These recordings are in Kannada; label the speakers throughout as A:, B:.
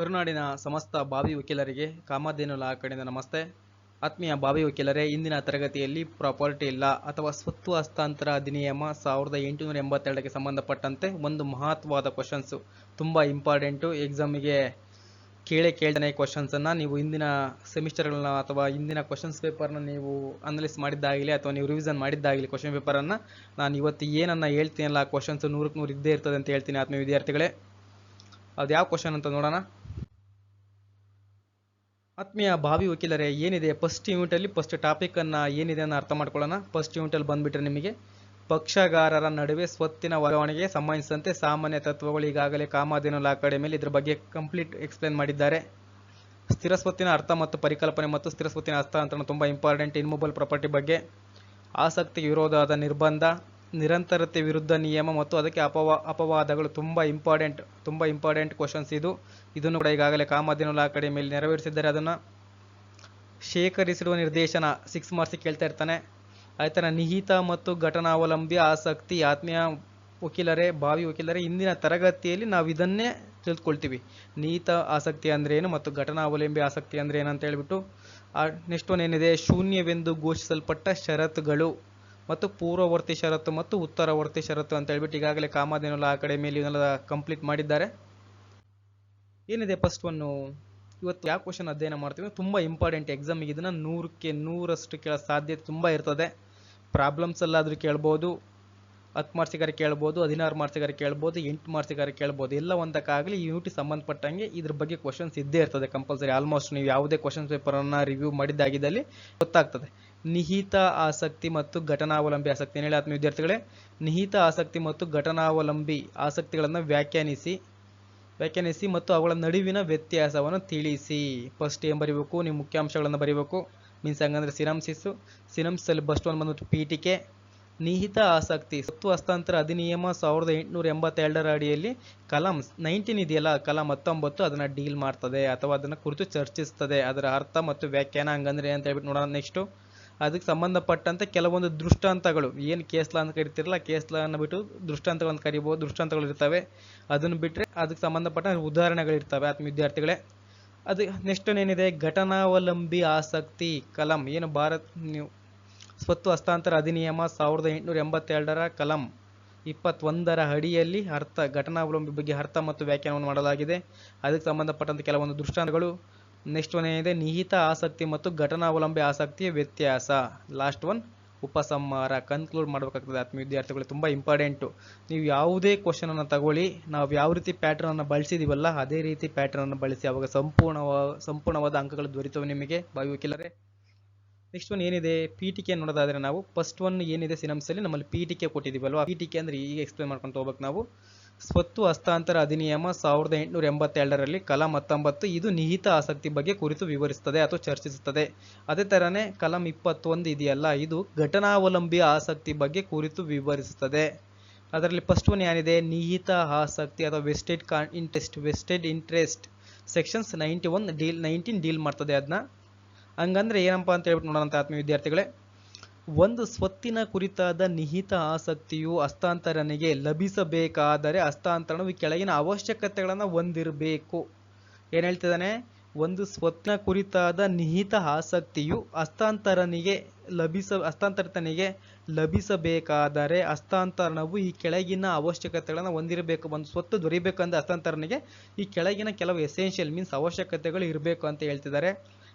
A: ಕರುನಾಡಿನ ಸಮಸ್ತ ಬಾವಿ ವಕೀಲರಿಗೆ ಕಾಮಧೇನು ಲಾ ಕಡೆಯಿಂದ ನಮಸ್ತೆ. ಆತ್ಮೀಯ ಬಾವಿ ವಕೀಲರೇ, ಇಂದಿನ ತರಗತಿಯಲ್ಲಿ ಪ್ರಾಪರ್ಟಿ ಲಾ ಅಥವಾ ಸ್ವತ್ತು ಹಸ್ತಾಂತರ ಅಧಿನಿಯಮ ಸಾವಿರದ ಎಂಟುನೂರ ಎಂಬತ್ತೆರಡಕ್ಕೆ ಸಂಬಂಧಪಟ್ಟಂತೆ ಒಂದು ಮಹತ್ವವಾದ ಕ್ವಶನ್ಸು ತುಂಬ ಇಂಪಾರ್ಟೆಂಟು ಎಕ್ಸಾಮಿಗೆ ಕೇಳೇ ಕೇಳ್ತಾನೆ ಕ್ವಶನ್ಸನ್ನು ನೀವು ಇಂದಿನ ಸೆಮಿಸ್ಟರ್ಗಳನ್ನ ಅಥವಾ ಇಂದಿನ ಕ್ವಶನ್ಸ್ ಪೇಪರ್ನ ನೀವು ಅನಲೈಸ್ ಮಾಡಿದ್ದಾಗಲಿ ಅಥವಾ ನೀವು ರಿವಿಷನ್ ಮಾಡಿದ್ದಾಗಲಿ ಕ್ವಶನ್ ಪೇಪರನ್ನು ನಾನು ಇವತ್ತು ಏನನ್ನ ಹೇಳ್ತೀನಲ್ಲ ಆ ಕ್ವಶನ್ಸ್ ನೂರಕ್ಕೆ ನೂರು ಇದ್ದೇ ಇರ್ತದೆ ಅಂತ ಹೇಳ್ತೀನಿ ಆತ್ಮೀಯ ವಿದ್ಯಾರ್ಥಿಗಳೇ. ಅದು ಯಾವ ಕ್ವಶನ್ ಅಂತ ನೋಡೋಣ? ಆತ್ಮೀಯ ಭಾವಿ ವಕೀಲರೇ, ಏನಿದೆ? ಫಸ್ಟ್ ಯೂನಿಟಲ್ಲಿ ಫಸ್ಟ್ ಟಾಪಿಕನ್ನು ಏನಿದೆ ಅನ್ನೋ ಅರ್ಥ ಮಾಡ್ಕೊಳ್ಳೋಣ. ಫಸ್ಟ್ ಯೂನಿಟಲ್ಲಿ ಬಂದುಬಿಟ್ರೆ ನಿಮಗೆ ಪಕ್ಷಗಾರರ ನಡುವೆ ಸ್ವತ್ತಿನ ವರ್ಗಾವಣೆಗೆ ಸಂಬಂಧಿಸಿದಂತೆ ಸಾಮಾನ್ಯ ತತ್ವಗಳು ಈಗಾಗಲೇ ಕಾಮಾಧೇನು ಲಾ ಅಕಾಡೆಮಿಯಲ್ಲಿ ಇದ್ರ ಬಗ್ಗೆ ಕಂಪ್ಲೀಟ್ ಎಕ್ಸ್ಪ್ಲೇನ್ ಮಾಡಿದ್ದಾರೆ. ಸ್ಥಿರ ಸ್ವತ್ತಿನ ಅರ್ಥ ಮತ್ತು ಪರಿಕಲ್ಪನೆ ಮತ್ತು ಸ್ಥಿರ ಸ್ವತ್ತಿನ ಹಸ್ತಾಂತರಣ ತುಂಬ ಇಂಪಾರ್ಟೆಂಟ್ ಇನ್ಮೊಬಲ್ ಪ್ರಾಪರ್ಟಿ ಬಗ್ಗೆ ಆಸಕ್ತಿ ವಿರೋಧದ ನಿರ್ಬಂಧ. ನಿರಂತರತೆ ವಿರುದ್ಧ ನಿಯಮ ಮತ್ತು ಅದಕ್ಕೆ ಅಪವಾ, ಅಪವಾದಗಳು ತುಂಬ ಇಂಪಾರ್ಟೆಂಟ್ ತುಂಬ ಇಂಪಾರ್ಟೆಂಟ್ ಕ್ವಶನ್ಸ್ ಇದು. ಇದನ್ನು ಕೂಡ ಈಗಾಗಲೇ ಕಾಮಧೇನು ಅಕಾಡೆಮಿಯಲ್ಲಿ ನೆರವೇರಿಸಿದ್ದಾರೆ. ಅದನ್ನು ಶೇಖರಿಸಿರುವ ನಿರ್ದೇಶನ ಸಿಕ್ಸ್ ಮಾರ್ಕ್ಸಿಗೆ ಕೇಳ್ತಾ ಇರ್ತಾನೆ. ಆಯ್ತಾನ ನಿಹಿತ ಮತ್ತು ಘಟನಾವಲಂಬಿ ಆಸಕ್ತಿ, ಆತ್ಮೀಯ ವಕೀಲರೇ ಭಾವಿ ವಕೀಲರೇ, ಇಂದಿನ ತರಗತಿಯಲ್ಲಿ ನಾವು ಇದನ್ನೇ ತಿಳ್ಕೊಳ್ತೀವಿ. ನಿಹಿತ ಆಸಕ್ತಿ ಅಂದ್ರೆ ಏನು ಮತ್ತು ಘಟನಾವಲಂಬಿ ಆಸಕ್ತಿ ಅಂದ್ರೆ ಏನಂತ ಹೇಳ್ಬಿಟ್ಟು. ನೆಕ್ಸ್ಟ್ ಒನ್ ಏನಿದೆ? ಶೂನ್ಯವೆಂದು ಘೋಷಿಸಲ್ಪಟ್ಟ ಷರತ್ತುಗಳು. ಮತ್ತು ಪೂರ್ವವರ್ತಿ ಷರತ್ತು ಮತ್ತು ಉತ್ತರವರ್ತಿ ಷರತ್ತು ಅಂತ ಹೇಳ್ಬಿಟ್ಟು ಈಗಾಗಲೇ ಕಾಮಾದಿನಲ್ಲ ಆ ಮೇಲೆ ಇವನ್ನೆಲ್ಲ ಕಂಪ್ಲೀಟ್ ಮಾಡಿದ್ದಾರೆ. ಏನಿದೆ ಫಸ್ಟ್ ಒನ್ನು ಇವತ್ತು ಯಾವ ಕ್ವಶನ್ ಅಧ್ಯಯನ ಮಾಡ್ತೀವಿ? ತುಂಬ ಇಂಪಾರ್ಟೆಂಟ್ ಎಕ್ಸಾಮಿಗೆ ಇದನ್ನು ನೂರಕ್ಕೆ ನೂರಷ್ಟು ಕೇಳೋ ಸಾಧ್ಯತೆ ತುಂಬ ಇರ್ತದೆ. ಪ್ರಾಬ್ಲಮ್ಸ್ ಎಲ್ಲಾದರೂ ಕೇಳ್ಬೋದು, ಹತ್ತು ಮಾರ್ಸಿಗಾರ ಕೇಳ್ಬೋದು, ಹದಿನಾರು ಮಾರ್ಸಿಗಾರ ಕೇಳ್ಬೋದು, ಎಂಟು ಮಾರ್ಸಿಗಾರ ಕೇಳ್ಬೋದು, ಎಲ್ಲ ಒಂದಕ್ಕಾಗಲಿ ಈ ಯೂನಿಟಿಗೆ ಸಂಬಂಧಪಟ್ಟಂಗೆ ಇದ್ರ ಬಗ್ಗೆ ಕ್ವಶನ್ಸ್ ಇದ್ದೇ ಇರ್ತದೆ ಕಂಪಲ್ಸರಿ ಆಲ್ಮೋಸ್ಟ್ ನೀವು ಯಾವುದೇ ಪೇಪರ್ ಪೇಪರನ್ನು ರಿವ್ಯೂ ಮಾಡಿದ್ದಾಗಿದ್ದಲ್ಲಿ ಗೊತ್ತಾಗ್ತದೆ. ನಿಹಿತ ಆಸಕ್ತಿ ಮತ್ತು ಘಟನಾವಲಂಬಿ ಆಸಕ್ತಿ. ಏನು ಹೇಳಿ ವಿದ್ಯಾರ್ಥಿಗಳೇ? ನಿಹಿತ ಆಸಕ್ತಿ ಮತ್ತು ಘಟನಾವಲಂಬಿ ಆಸಕ್ತಿಗಳನ್ನು ವ್ಯಾಖ್ಯಾನಿಸಿ ವ್ಯಾಖ್ಯಾನಿಸಿ ಮತ್ತು ಅವುಗಳ ನಡುವಿನ ವ್ಯತ್ಯಾಸವನ್ನು ತಿಳಿಸಿ. ಫಸ್ಟ್ ಏನು ಬರೀಬೇಕು? ನೀವು ಮುಖ್ಯಾಂಶಗಳನ್ನು ಬರೀಬೇಕು. ಮೀನ್ಸ್ ಹಂಗಂದ್ರೆ ಸಿನಮ್ಸಿಸ್ಸು ಸಿನಮ್ಸಲ್ಲಿ ಬಸ್ಟ್ ಒನ್ ಬಂದ್ಬಿಟ್ಟು ಪೀಠಿಕೆ. ನಿಹಿತ ಆಸಕ್ತಿ, ಸತ್ತು ಹಸ್ತಾಂತರ ಅಧಿನಿಯಮ ಸಾವಿರದ ಎಂಟುನೂರ ಎಂಬತ್ತೆರಡರ ಅಡಿಯಲ್ಲಿ ಕಲಂ ನೈನ್ಟೀನ್ ಇದೆಯಲ್ಲ, ಕಲಂ ಹತ್ತೊಂಬತ್ತು ಅದನ್ನು ಡೀಲ್ ಮಾಡ್ತದೆ ಅಥವಾ ಅದನ್ನು ಕುರಿತು ಚರ್ಚಿಸ್ತದೆ. ಅದರ ಅರ್ಥ ಮತ್ತು ವ್ಯಾಖ್ಯಾನ ಹಂಗಂದ್ರೆ ಅಂತ ಹೇಳ್ಬಿಟ್ಟು ನೋಡೋಣ ನೆಕ್ಸ್ಟು ಅದಕ್ಕೆ ಸಂಬಂಧಪಟ್ಟಂತೆ ಕೆಲವೊಂದು ದೃಷ್ಟಾಂತಗಳು. ಏನು ಕೇಸ್ಲ ಅಂತ ಕರಿತಿರಲ್ಲ ಅನ್ನ ಬಿಟ್ಟು ದೃಷ್ಟಾಂತಗಳನ್ನು ಕರಿಬೋದು ದೃಷ್ಟಾಂತಗಳು ಇರ್ತವೆ. ಅದನ್ನು ಬಿಟ್ಟರೆ ಅದಕ್ಕೆ ಸಂಬಂಧಪಟ್ಟ ಉದಾಹರಣೆಗಳಿರ್ತವೆ ಆತ್ಮ ವಿದ್ಯಾರ್ಥಿಗಳೇ. ಅದು ನೆಕ್ಸ್ಟ್ ಏನಿದೆ? ಘಟನಾವಲಂಬಿ ಆಸಕ್ತಿ ಕಲಂ. ಏನು ಭಾರತ್ ಸ್ವತ್ತು ಹಸ್ತಾಂತರ ಅಧಿನಿಯಮ ಸಾವಿರದ ಎಂಟುನೂರ ಎಂಬತ್ತೆರಡರ ಕಲಂ. ಇಪ್ಪತ್ತೊಂದರ ಅಡಿಯಲ್ಲಿ ಅರ್ಥ, ಘಟನಾವಲಂಬಿ ಬಗ್ಗೆ ಅರ್ಥ ಮತ್ತು ವ್ಯಾಖ್ಯಾನವನ್ನು ಮಾಡಲಾಗಿದೆ. ಅದಕ್ಕೆ ಸಂಬಂಧಪಟ್ಟಂತೆ ಕೆಲವೊಂದು ದೃಷ್ಟಾಂತಗಳು. ನೆಕ್ಸ್ಟ್ ಒನ್ ಏನಿದೆ ನಿಹಿತ ಆಸಕ್ತಿ ಮತ್ತು ಘಟನಾವಲಂಬಿ ಆಸಕ್ತಿಯ ವ್ಯತ್ಯಾಸ. ಲಾಸ್ಟ್ ಒನ್, ಉಪಸಂಹಾರ. ಕನ್ಕ್ಲೂಡ್ ಮಾಡಬೇಕಾಗ್ತದೆ ಆತ್ಮ ವಿದ್ಯಾರ್ಥಿಗಳು, ತುಂಬ ಇಂಪಾರ್ಟೆಂಟು. ನೀವು ಯಾವುದೇ ಕ್ವಶನನ್ನು ತಗೊಳ್ಳಿ, ನಾವು ಯಾವ ರೀತಿ ಪ್ಯಾಟ್ರನನ್ನು ಬಳಸಿದೀವಲ್ಲ, ಅದೇ ರೀತಿ ಪ್ಯಾಟ್ರನನ್ನು ಬಳಸಿ, ಅವಾಗ ಸಂಪೂರ್ಣವ, ಸಂಪೂರ್ಣವಾದ ಅಂಕಗಳು ದೊರೀತವೆ ನಿಮಗೆ ವಕೀಲರೆ ನೆಕ್ಸ್ಟ್ ಒನ್ ಏನಿದೆ, ಪೀಠಿಕೆ ನೋಡೋದಾದ್ರೆ ನಾವು ಫಸ್ಟ್ ಒನ್ ಏನಿದೆ ಸಿನಮ್ಸಲ್ಲಿ ನಮ್ಮಲ್ಲಿ ಪೀಠಿಕೆ ಟಿ ಪೀಠಿಕೆ ಅಂದ್ರೆ ಈಗ ಎಕ್ಸ್ಪ್ಲೇನ್ ಮಾಡ್ಕೊಂಡು ಹೋಗ್ಬೇಕು ನಾವು. ಸ್ವತ್ತು ಹಸ್ತಾಂತರ ಅಧಿನಿಯಮ ಸಾವಿರದ ಎಂಟುನೂರ ಎಂಬತ್ತೆರಡರಲ್ಲಿ ಕಲಂ ಹತ್ತೊಂಬತ್ತು ಇದು ನಿಹಿತ ಆಸಕ್ತಿ ಬಗ್ಗೆ ಕುರಿತು ವಿವರಿಸುತ್ತದೆ ಅಥವಾ ಚರ್ಚಿಸುತ್ತದೆ. ಅದೇ ಥರನೇ ಕಲಂ ಇಪ್ಪತ್ತೊಂದು ಇದೆಯಲ್ಲ, ಇದು ಘಟನಾವಲಂಬಿ ಆಸಕ್ತಿ ಬಗ್ಗೆ ಕುರಿತು ವಿವರಿಸುತ್ತದೆ. ಅದರಲ್ಲಿ ಫಸ್ಟ್ ಒನ್ ಏನಿದೆ ನಿಹಿತ ಆಸಕ್ತಿ ಅಥವಾ ವೆಸ್ಟೆಡ್ ಕಾ interest vested interest sections ninety one deal nineteen deal ಮಾಡ್ತದೆ ಅದನ್ನ ಹಂಗಂದ್ರೆ ಏನಪ್ಪ ಅಂತ ಹೇಳ್ಬಿಟ್ಟು ನೋಡೋಣ ಆತ್ಮ ವಿದ್ಯಾರ್ಥಿಗಳೇ ಒಂದು ಸ್ವತ್ತಿನ ಕುರಿತಾದ ನಿಹಿತ ಆಸಕ್ತಿಯು ಹಸ್ತಾಂತರನಿಗೆ ಲಭಿಸಬೇಕಾದರೆ ಹಸ್ತಾಂತರಣವು ಕೆಳಗಿನ ಅವಶ್ಯಕತೆಗಳನ್ನು ಹೊಂದಿರಬೇಕು. ಏನು ಹೇಳ್ತಿದ್ದಾನೆ? ಒಂದು ಸ್ವತ್ತಿನ ಕುರಿತಾದ ನಿಹಿತ ಆಸಕ್ತಿಯು ಹಸ್ತಾಂತರನಿಗೆ ಲಭಿಸ, ಹಸ್ತಾಂತರಿತನಿಗೆ ಲಭಿಸಬೇಕಾದರೆ ಹಸ್ತಾಂತರಣವು ಈ ಕೆಳಗಿನ ಅವಶ್ಯಕತೆಗಳನ್ನು ಹೊಂದಿರಬೇಕು. ಒಂದು ಸ್ವತ್ತು ದೊರಿಬೇಕಂದ್ರೆ ಹಸ್ತಾಂತರನಿಗೆ ಈ ಕೆಳಗಿನ ಕೆಲವು ಎಸೆನ್ಷಿಯಲ್ ಮೀನ್ಸ್ ಅವಶ್ಯಕತೆಗಳು ಇರಬೇಕು ಅಂತ ಹೇಳ್ತಿದ್ದಾರೆ.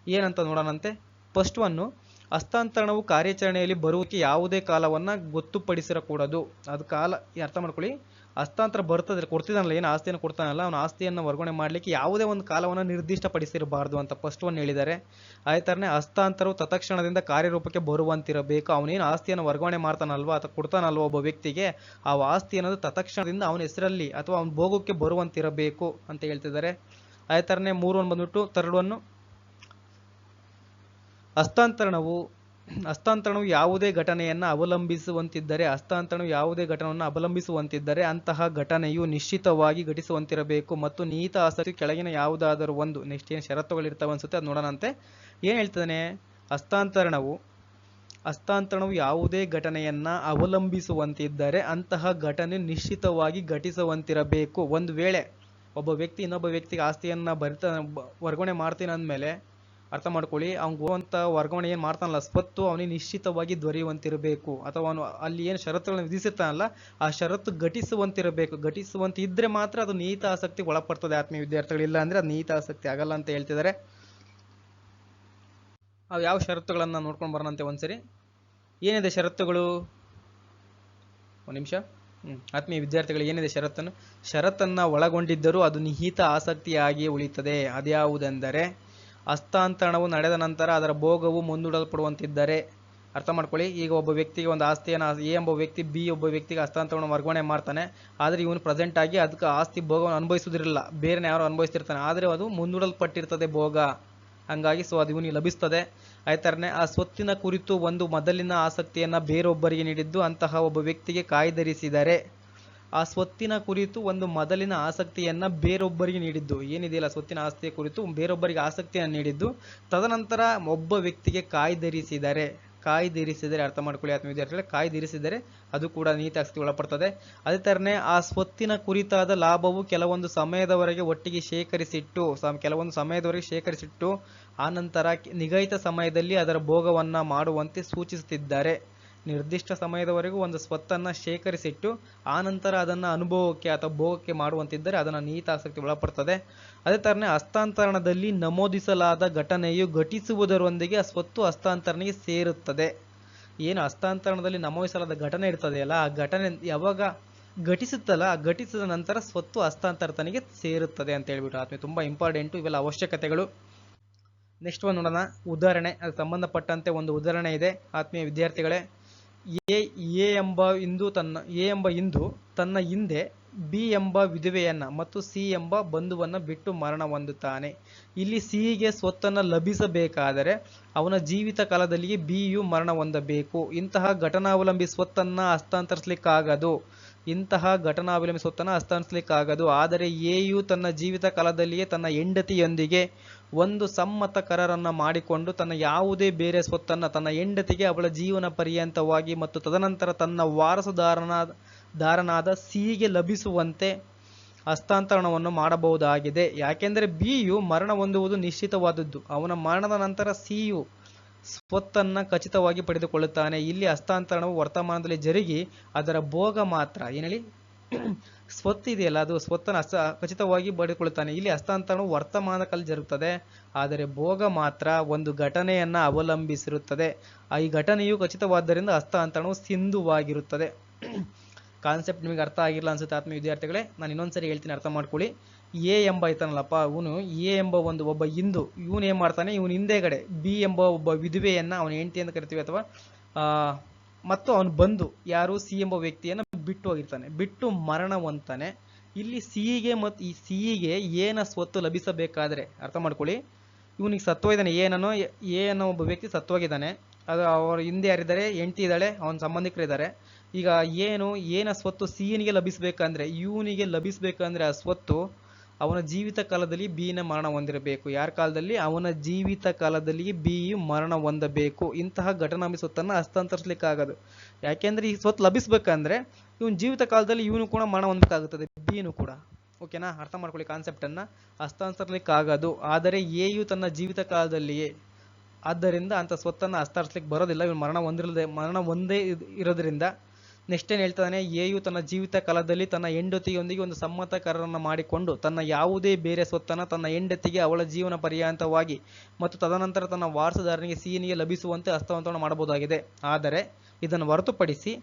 A: ಏನಂತ ನೋಡೋಣಂತೆ? ಫಸ್ಟ್ ಒನ್ನು ಹಸ್ತಾಂತರಣವು ಕಾರ್ಯಾಚರಣೆಯಲ್ಲಿ ಬರುವಕ್ಕೆ ಯಾವುದೇ ಕಾಲವನ್ನು ಗೊತ್ತುಪಡಿಸಿರಕೂಡದು. ಅದು ಕಾಲ ಅರ್ಥ ಮಾಡ್ಕೊಳ್ಳಿ. ಹಸ್ತಾಂತರ ಬರ್ತದೆ, ಕೊಡ್ತಿದ್ದಾನಲ್ಲ, ಏನು ಆಸ್ತಿಯನ್ನು ಕೊಡ್ತಾನಲ್ಲ, ಅವನ ಆಸ್ತಿಯನ್ನು ವರ್ಗಾವಣೆ ಮಾಡಲಿಕ್ಕೆ ಯಾವುದೇ ಒಂದು ಕಾಲವನ್ನು ನಿರ್ದಿಷ್ಟಪಡಿಸಿರಬಾರ್ದು ಅಂತ ಫಸ್ಟ್ ಒನ್ ಹೇಳಿದ್ದಾರೆ. ಅದೇ ಥರನೇ ಹಸ್ತಾಂತರವು ತತ್ಕ್ಷಣದಿಂದ ಕಾರ್ಯರೂಪಕ್ಕೆ ಬರುವಂತಿರಬೇಕು. ಅವನೇನು ಆಸ್ತಿಯನ್ನು ವರ್ಗಾವಣೆ ಮಾಡ್ತಾನಲ್ವ, ಅಥವಾ ಕೊಡ್ತಾನಲ್ವ ಒಬ್ಬ ವ್ಯಕ್ತಿಗೆ, ಆ ಆಸ್ತಿ ಅನ್ನೋದು ತತ್ಕ್ಷಣದಿಂದ ಅವನ ಹೆಸರಲ್ಲಿ ಅಥವಾ ಅವನ ಭೋಗಕ್ಕೆ ಬರುವಂತಿರಬೇಕು ಅಂತ ಹೇಳ್ತಿದ್ದಾರೆ. ಅದೇ ಥರನೇ ಮೂರು ಒಂದು ಬಂದ್ಬಿಟ್ಟು ಒನ್ನು ಹಸ್ತಾಂತರಣವು ಹಸ್ತಾಂತರಣವು ಯಾವುದೇ ಘಟನೆಯನ್ನು ಅವಲಂಬಿಸುವಂತಿದ್ದರೆ, ಹಸ್ತಾಂತರಣವು ಯಾವುದೇ ಘಟನೆಯನ್ನು ಅವಲಂಬಿಸುವಂತಿದ್ದರೆ ಅಂತಹ ಘಟನೆಯು ನಿಶ್ಚಿತವಾಗಿ ಘಟಿಸುವಂತಿರಬೇಕು ಮತ್ತು ನಿಹಿತ ಆಸಕ್ತಿ ಕೆಳಗಿನ ಯಾವುದಾದರೂ ಒಂದು, ನೆಕ್ಸ್ಟ್ ಏನು ಷರತ್ತುಗಳಿರ್ತವೆ ಅನ್ಸುತ್ತೆ ಅದು ನೋಡೋಣಂತೆ. ಏನು ಹೇಳ್ತಾನೆ? ಹಸ್ತಾಂತರಣವು ಹಸ್ತಾಂತರಣವು ಯಾವುದೇ ಘಟನೆಯನ್ನ ಅವಲಂಬಿಸುವಂತಿದ್ದರೆ ಅಂತಹ ಘಟನೆ ನಿಶ್ಚಿತವಾಗಿ ಘಟಿಸುವಂತಿರಬೇಕು. ಒಂದು ವೇಳೆ ಒಬ್ಬ ವ್ಯಕ್ತಿ ಇನ್ನೊಬ್ಬ ವ್ಯಕ್ತಿಗೆ ಆಸ್ತಿಯನ್ನು ಬರಿತ ವರ್ಗಾವಣೆ ಮಾಡ್ತೀನಿ ಅಂದಮೇಲೆ ಅರ್ಥ ಮಾಡ್ಕೊಳ್ಳಿ. ಅವ್ನು ಹೋಗುವಂತ ವರ್ಗಾವಣೆ ಏನು ಮಾಡ್ತಾನಲ್ಲ, ಸ್ವತ್ತು ಅವನಿಗೆ ನಿಶ್ಚಿತವಾಗಿ ದೊರೆಯುವಂತಿರಬೇಕು. ಅಥವಾ ಅವನು ಅಲ್ಲಿ ಏನು ಷರತ್ತುಗಳನ್ನು ವಿಧಿಸಿರ್ತಾನಲ್ಲ, ಆ ಷರತ್ತು ಘಟಿಸುವಂತಿರಬೇಕು. ಘಟಿಸುವಂತ ಇದ್ರೆ ಮಾತ್ರ ಅದು ನೀತ ಆಸಕ್ತಿ ಒಳಪಡ್ತದೆ ಆತ್ಮೀಯ ವಿದ್ಯಾರ್ಥಿಗಳು. ಇಲ್ಲ ಅಂದ್ರೆ ಅದು ನೀತ ಆಸಕ್ತಿ ಆಗಲ್ಲ ಅಂತ ಹೇಳ್ತಿದ್ದಾರೆ. ಅವು ಯಾವ ಷರತ್ತುಗಳನ್ನ ನೋಡ್ಕೊಂಡು ಬರೋಣಂತೆ ಒಂದ್ಸರಿ? ಏನಿದೆ ಷರತ್ತುಗಳು? ಒಂದು ನಿಮಿಷ. ಆತ್ಮೀಯ ವಿದ್ಯಾರ್ಥಿಗಳು ಏನಿದೆ ಷರತ್ತನ್ನು? ಷರತ್ತನ್ನ ಒಳಗೊಂಡಿದ್ದರೂ ಅದು ನಿಹಿತ ಆಸಕ್ತಿಯಾಗಿಯೇ ಉಳಿತದೆ. ಅದ್ಯಾವುದೆಂದರೆ? ಹಸ್ತಾಂತರಣವು ನಡೆದ ನಂತರ ಅದರ ಭೋಗವು ಮುಂದೂಡಲ್ಪಡುವಂತಿದ್ದರೆ, ಅರ್ಥ ಮಾಡ್ಕೊಳ್ಳಿ, ಈಗ ಒಬ್ಬ ವ್ಯಕ್ತಿಗೆ ಒಂದು ಆಸ್ತಿಯನ್ನು, ಎ ಎಂಬ ವ್ಯಕ್ತಿ, ಬಿ ಒಬ್ಬ ವ್ಯಕ್ತಿಗೆ ಹಸ್ತಾಂತರಣ ವರ್ಗಾವಣೆ ಮಾಡ್ತಾನೆ, ಆದರೆ ಇವನು ಪ್ರೆಸೆಂಟ್ ಆಗಿ ಅದಕ್ಕೆ ಆಸ್ತಿ ಭೋಗವನ್ನು ಅನುಭವಿಸುವುದಿರಲಿಲ್ಲ ಬೇರೆ ಯಾರು ಅನುಭವಿಸ್ತಿರ್ತಾನೆ, ಆದರೆ ಅದು ಮುಂದೂಡಲ್ಪಟ್ಟಿರ್ತದೆ ಭೋಗ. ಹಂಗಾಗಿ ಸೊ ಅದು ಇವನಿಗೆ ಲಭಿಸ್ತದೆ. ಆಯ್ತಾರನೆ, ಆ ಸ್ವತ್ತಿನ ಕುರಿತು ಒಂದು ಮೊದಲಿನ ಆಸಕ್ತಿಯನ್ನು ಬೇರೊಬ್ಬರಿಗೆ ನೀಡಿದ್ದು ಅಂತಹ ಒಬ್ಬ ವ್ಯಕ್ತಿಗೆ ಕಾಯ್ದಿರಿಸಿದರೆ ಆ ಸ್ವತ್ತಿನ ಕುರಿತು ಒಂದು ಮೊದಲಿನ ಆಸಕ್ತಿಯನ್ನ ಬೇರೊಬ್ಬರಿಗೆ ನೀಡಿದ್ದು. ಏನಿದೆಯಲ್ಲ ಸ್ವತ್ತಿನ ಆಸ್ತಿಯ ಕುರಿತು ಬೇರೊಬ್ಬರಿಗೆ ಆಸಕ್ತಿಯನ್ನು ನೀಡಿದ್ದು. ತದನಂತರ ಒಬ್ಬ ವ್ಯಕ್ತಿಗೆ ಕಾಯ್ದಿರಿಸಿದರೆ ಕಾಯ್ದಿರಿಸಿದರೆ, ಅರ್ಥ ಮಾಡ್ಕೊಳ್ಳಿ ಆತ್ಮ ವಿದ್ಯಾರ್ಥಿಗಳೇ ಕಾಯ್ದಿರಿಸಿದರೆ ಅದು ಕೂಡ ನೀತಿ ಆಸ್ತಿ ಒಳಪಡ್ತದೆ. ಅದೇ ತರನೇ ಆ ಸ್ವತ್ತಿನ ಕುರಿತಾದ ಲಾಭವು ಕೆಲವೊಂದು ಸಮಯದವರೆಗೆ ಒಟ್ಟಿಗೆ ಶೇಖರಿಸಿಟ್ಟು ಕೆಲವೊಂದು ಸಮಯದವರೆಗೆ ಶೇಖರಿಸಿಟ್ಟು ಆನಂತರ ನಿಗದಿತ ಸಮಯದಲ್ಲಿ ಅದರ ಭೋಗವನ್ನ ಮಾಡುವಂತೆ ಸೂಚಿಸುತ್ತಿದ್ದಾರೆ. ನಿರ್ದಿಷ್ಟ ಸಮಯದವರೆಗೂ ಒಂದು ಸ್ವತ್ತನ್ನು ಶೇಖರಿಸಿಟ್ಟು, ಆನಂತರ ಅದನ್ನು ಅನುಭವಕ್ಕೆ ಅಥವಾ ಭೋಗಕ್ಕೆ ಮಾಡುವಂತಿದ್ದರೆ ಅದನ್ನು ನೀತ ಆಸಕ್ತಿ ಒಳಪಡ್ತದೆ. ಅದೇ ಥರನೇ ಹಸ್ತಾಂತರಣದಲ್ಲಿ ನಮೂದಿಸಲಾದ ಘಟನೆಯು ಘಟಿಸುವುದರೊಂದಿಗೆ ಆ ಸ್ವತ್ತು ಹಸ್ತಾಂತರಣೆಗೆ ಸೇರುತ್ತದೆ. ಏನು ಹಸ್ತಾಂತರಣದಲ್ಲಿ ನಮೂದಿಸಲಾದ ಘಟನೆ ಇರ್ತದೆಯಲ್ಲ, ಆ ಘಟನೆ ಯಾವಾಗ ಘಟಿಸುತ್ತಲ್ಲ, ಆ ಘಟಿಸಿದ ನಂತರ ಸ್ವತ್ತು ಹಸ್ತಾಂತರತನಿಗೆ ಸೇರುತ್ತದೆ ಅಂತ ಹೇಳ್ಬಿಟ್ಟು ಆತ್ಮೀಯ. ತುಂಬ ಇಂಪಾರ್ಟೆಂಟು ಇವೆಲ್ಲ ಅವಶ್ಯಕತೆಗಳು. ನೆಕ್ಸ್ಟ್ ಒಂದು ನೋಡೋಣ. ಉದಾಹರಣೆ ಅದಕ್ಕೆ ಸಂಬಂಧಪಟ್ಟಂತೆ ಒಂದು ಉದಾಹರಣೆ ಇದೆ. ಆತ್ಮೀಯ ವಿದ್ಯಾರ್ಥಿಗಳೇ ಎ ಎ ಎಂಬ ಇಂದು ತನ್ನ, ಎ ಎಂಬ ಇಂದು ತನ್ನ ಹಿಂದೆ ಬಿ ಎಂಬ ವಿಧವೆಯನ್ನ ಮತ್ತು ಸಿ ಎಂಬ ಬಂಧುವನ್ನ ಬಿಟ್ಟು ಮರಣ ಹೊಂದುತ್ತಾನೆ. ಇಲ್ಲಿ ಸಿಗೆ ಸ್ವತ್ತನ್ನು ಲಭಿಸಬೇಕಾದರೆ ಅವನ ಜೀವಿತ ಕಾಲದಲ್ಲಿಯೇ ಬಿಯು ಮರಣ ಹೊಂದಬೇಕು. ಇಂತಹ ಘಟನಾವಲಂಬಿ ಸ್ವತ್ತನ್ನು ಹಸ್ತಾಂತರಿಸಲಿಕ್ಕಾಗದು. ಇಂತಹ ಘಟನಾವಲಂಬಿ ಸ್ವತ್ತನ್ನು ಹಸ್ತಾಂತರಿಸಲಿಕ್ಕಾಗದು. ಆದರೆ ಎಯು ತನ್ನ ಜೀವಿತ ಕಾಲದಲ್ಲಿಯೇ ತನ್ನ ಹೆಂಡತಿಯೊಂದಿಗೆ ಒಂದು ಸಮ್ಮತ ಕರಾರನ್ನ ಮಾಡಿಕೊಂಡು ತನ್ನ ಯಾವುದೇ ಬೇರೆ ಸ್ವತ್ತನ್ನು ತನ್ನ ಹೆಂಡತಿಗೆ ಅವಳ ಜೀವನ ಪರ್ಯಂತವಾಗಿ ಮತ್ತು ತದನಂತರ ತನ್ನ ವಾರಸುದಾರನಾದ ದಾರನಾದ ಸಿಗೆ ಲಭಿಸುವಂತೆ ಹಸ್ತಾಂತರಣವನ್ನು ಮಾಡಬಹುದಾಗಿದೆ. ಯಾಕೆಂದರೆ ಬಿಯು ಮರಣ ಹೊಂದುವುದು ನಿಶ್ಚಿತವಾದದ್ದು. ಅವನ ಮರಣದ ನಂತರ ಸಿಯು ಸ್ವತ್ತನ್ನು ಖಚಿತವಾಗಿ ಪಡೆದುಕೊಳ್ಳುತ್ತಾನೆ. ಇಲ್ಲಿ ಹಸ್ತಾಂತರಣವು ವರ್ತಮಾನದಲ್ಲಿ ಜರುಗಿ ಅದರ ಭೋಗ ಮಾತ್ರ. ಏನೇಳಿ ಸ್ವತ್ತು ಇದೆಯಲ್ಲ ಅದು ಸ್ವತ್ತನ್ನು ಹಸ್ತ ಖಚಿತವಾಗಿ ಪಡೆದುಕೊಳ್ಳುತ್ತಾನೆ ಇಲ್ಲಿ ಹಸ್ತಾಂತರಣವು ವರ್ತಮಾನಕಲ್ಲಿ ಜರುಗುತ್ತದೆ. ಆದರೆ ಭೋಗ ಮಾತ್ರ ಒಂದು ಘಟನೆಯನ್ನ ಅವಲಂಬಿಸಿರುತ್ತದೆ. ಈ ಘಟನೆಯು ಖಚಿತವಾದ್ದರಿಂದ ಹಸ್ತಾಂತರಣವು ಸಿಂಧುವಾಗಿರುತ್ತದೆ. ಕಾನ್ಸೆಪ್ಟ್ ನಿಮಗೆ ಅರ್ಥ ಆಗಿಲ್ಲ ಅನ್ಸುತ್ತೆ ಆತ್ಮ ವಿದ್ಯಾರ್ಥಿಗಳೇ ನಾನು ಇನ್ನೊಂದ್ಸರಿ ಹೇಳ್ತೀನಿ, ಅರ್ಥ ಮಾಡ್ಕೊಳ್ಳಿ. ಎ ಎಂಬ ಐತನಲ್ಲಪ್ಪ ಇವನು ಎ ಎಂಬ ಒಂದು ಒಬ್ಬ ಹಿಂದು. ಇವನು ಏನು ಮಾಡ್ತಾನೆ? ಇವನು ಹಿಂದೆಗಡೆ, ಬಿ ಎಂಬ ಒಬ್ಬ ವಿಧುವೆಯನ್ನ ಅವನ ಹೆಂಡತಿ ಅಂತ ಕರಿತೀವಿ ಅಥವಾ ಮತ್ತು ಅವನು ಬಂದು ಯಾರು? ಸಿ ಎಂಬ ವ್ಯಕ್ತಿಯನ್ನ ಬಿಟ್ಟು ಹೋಗಿರ್ತಾನೆ. ಬಿಟ್ಟು ಮರಣ ಹೊಂತಾನೆ ಇಲ್ಲಿ ಸಿಹಿಗೆ ಮತ್ತು ಈ ಸಿಹಿಗೆ ಏನ ಸ್ವತ್ತು ಲಭಿಸಬೇಕಾದ್ರೆ, ಅರ್ಥ ಮಾಡ್ಕೊಳ್ಳಿ. ಇವನಿಗೆ ಸತ್ವಾಗಿದ್ದಾನೆ ಏನನ್ನೋ ಎ ಒಬ್ಬ ವ್ಯಕ್ತಿ ಸತ್ವಾಗಿದ್ದಾನೆ ಅದು ಅವ್ರ ಹಿಂದೆ ಯಾರಿದ್ದಾರೆ? ಹೆಂಡತಿ ಇದ್ದಾಳೆ, ಅವನ ಸಂಬಂಧಿಕರಿದ್ದಾರೆ. ಈಗ ಏನು ಏನ ಸ್ವತ್ತು ಸಿಹಿನಿಗೆ ಲಭಿಸಬೇಕಂದ್ರೆ, ಇವನಿಗೆ ಲಭಿಸಬೇಕಂದ್ರೆ ಆ ಸ್ವತ್ತು ಅವನ ಜೀವಿತ ಕಾಲದಲ್ಲಿ ಬಿನ ಮರಣ ಹೊಂದಿರಬೇಕು. ಯಾರ ಕಾಲದಲ್ಲಿ? ಅವನ ಜೀವಿತ ಕಾಲದಲ್ಲಿ ಬಿಯು ಮರಣ ಹೊಂದಬೇಕು. ಇಂತಹ ಘಟನಾಮಿ ಸ್ವತ್ತನ್ನು ಹಸ್ತಾಂತರಿಸ್ಲಿಕ್ಕಾಗದು. ಯಾಕೆಂದ್ರೆ ಈ ಸ್ವತ್ತು ಲಭಿಸ್ಬೇಕಂದ್ರೆ ಇವನ್ ಜೀವಿತ ಕಾಲದಲ್ಲಿ ಇವನು ಕೂಡ ಮರಣ ಹೊಂದಬೇಕಾಗುತ್ತದೆ, ಬಿನು ಕೂಡ. ಓಕೆನಾ ಅರ್ಥ ಮಾಡ್ಕೊಳ್ಳಿ ಕಾನ್ಸೆಪ್ಟ್ ಅನ್ನ. ಹಸ್ತಾಂತರಿಸ್ಲಿಕ್ಕಾಗದು. ಆದರೆ ಎಯು ತನ್ನ ಜೀವಿತ ಕಾಲದಲ್ಲಿಯೇ. ಆದ್ದರಿಂದ ಅಂತ ಸ್ವತ್ತನ್ನು ಹಸ್ತಾಂತರಿಸ್ಲಿಕ್ಕೆ ಬರೋದಿಲ್ಲ. ಇವನು ಮರಣ ಹೊಂದಿರದೆ ಮರಣ ಒಂದೇ ಇರೋದ್ರಿಂದ ನೆಕ್ಸ್ಟ್ ಏನು ಹೇಳ್ತಾನೆ ಎಯು ತನ್ನ ಜೀವಿತ ಕಾಲದಲ್ಲಿ ತನ್ನ ಹೆಂಡತಿಯೊಂದಿಗೆ ಒಂದು ಸಮ್ಮತ ಕರರನ್ನು ಮಾಡಿಕೊಂಡು ತನ್ನ ಯಾವುದೇ ಬೇರೆ ಸ್ವತ್ತನ್ನು ತನ್ನ ಹೆಂಡತಿಗೆ ಅವಳ ಜೀವನ ಪರ್ಯಾಂತವಾಗಿ ಮತ್ತು ತದನಂತರ ತನ್ನ ವಾರಸುದಾರನಿಗೆ ಸಿಹಿನಿಗೆ ಲಭಿಸುವಂತೆ ಹಸ್ತಾಂತರಣ ಮಾಡಬಹುದಾಗಿದೆ. ಆದರೆ ಇದನ್ನು ಹೊರತುಪಡಿಸಿ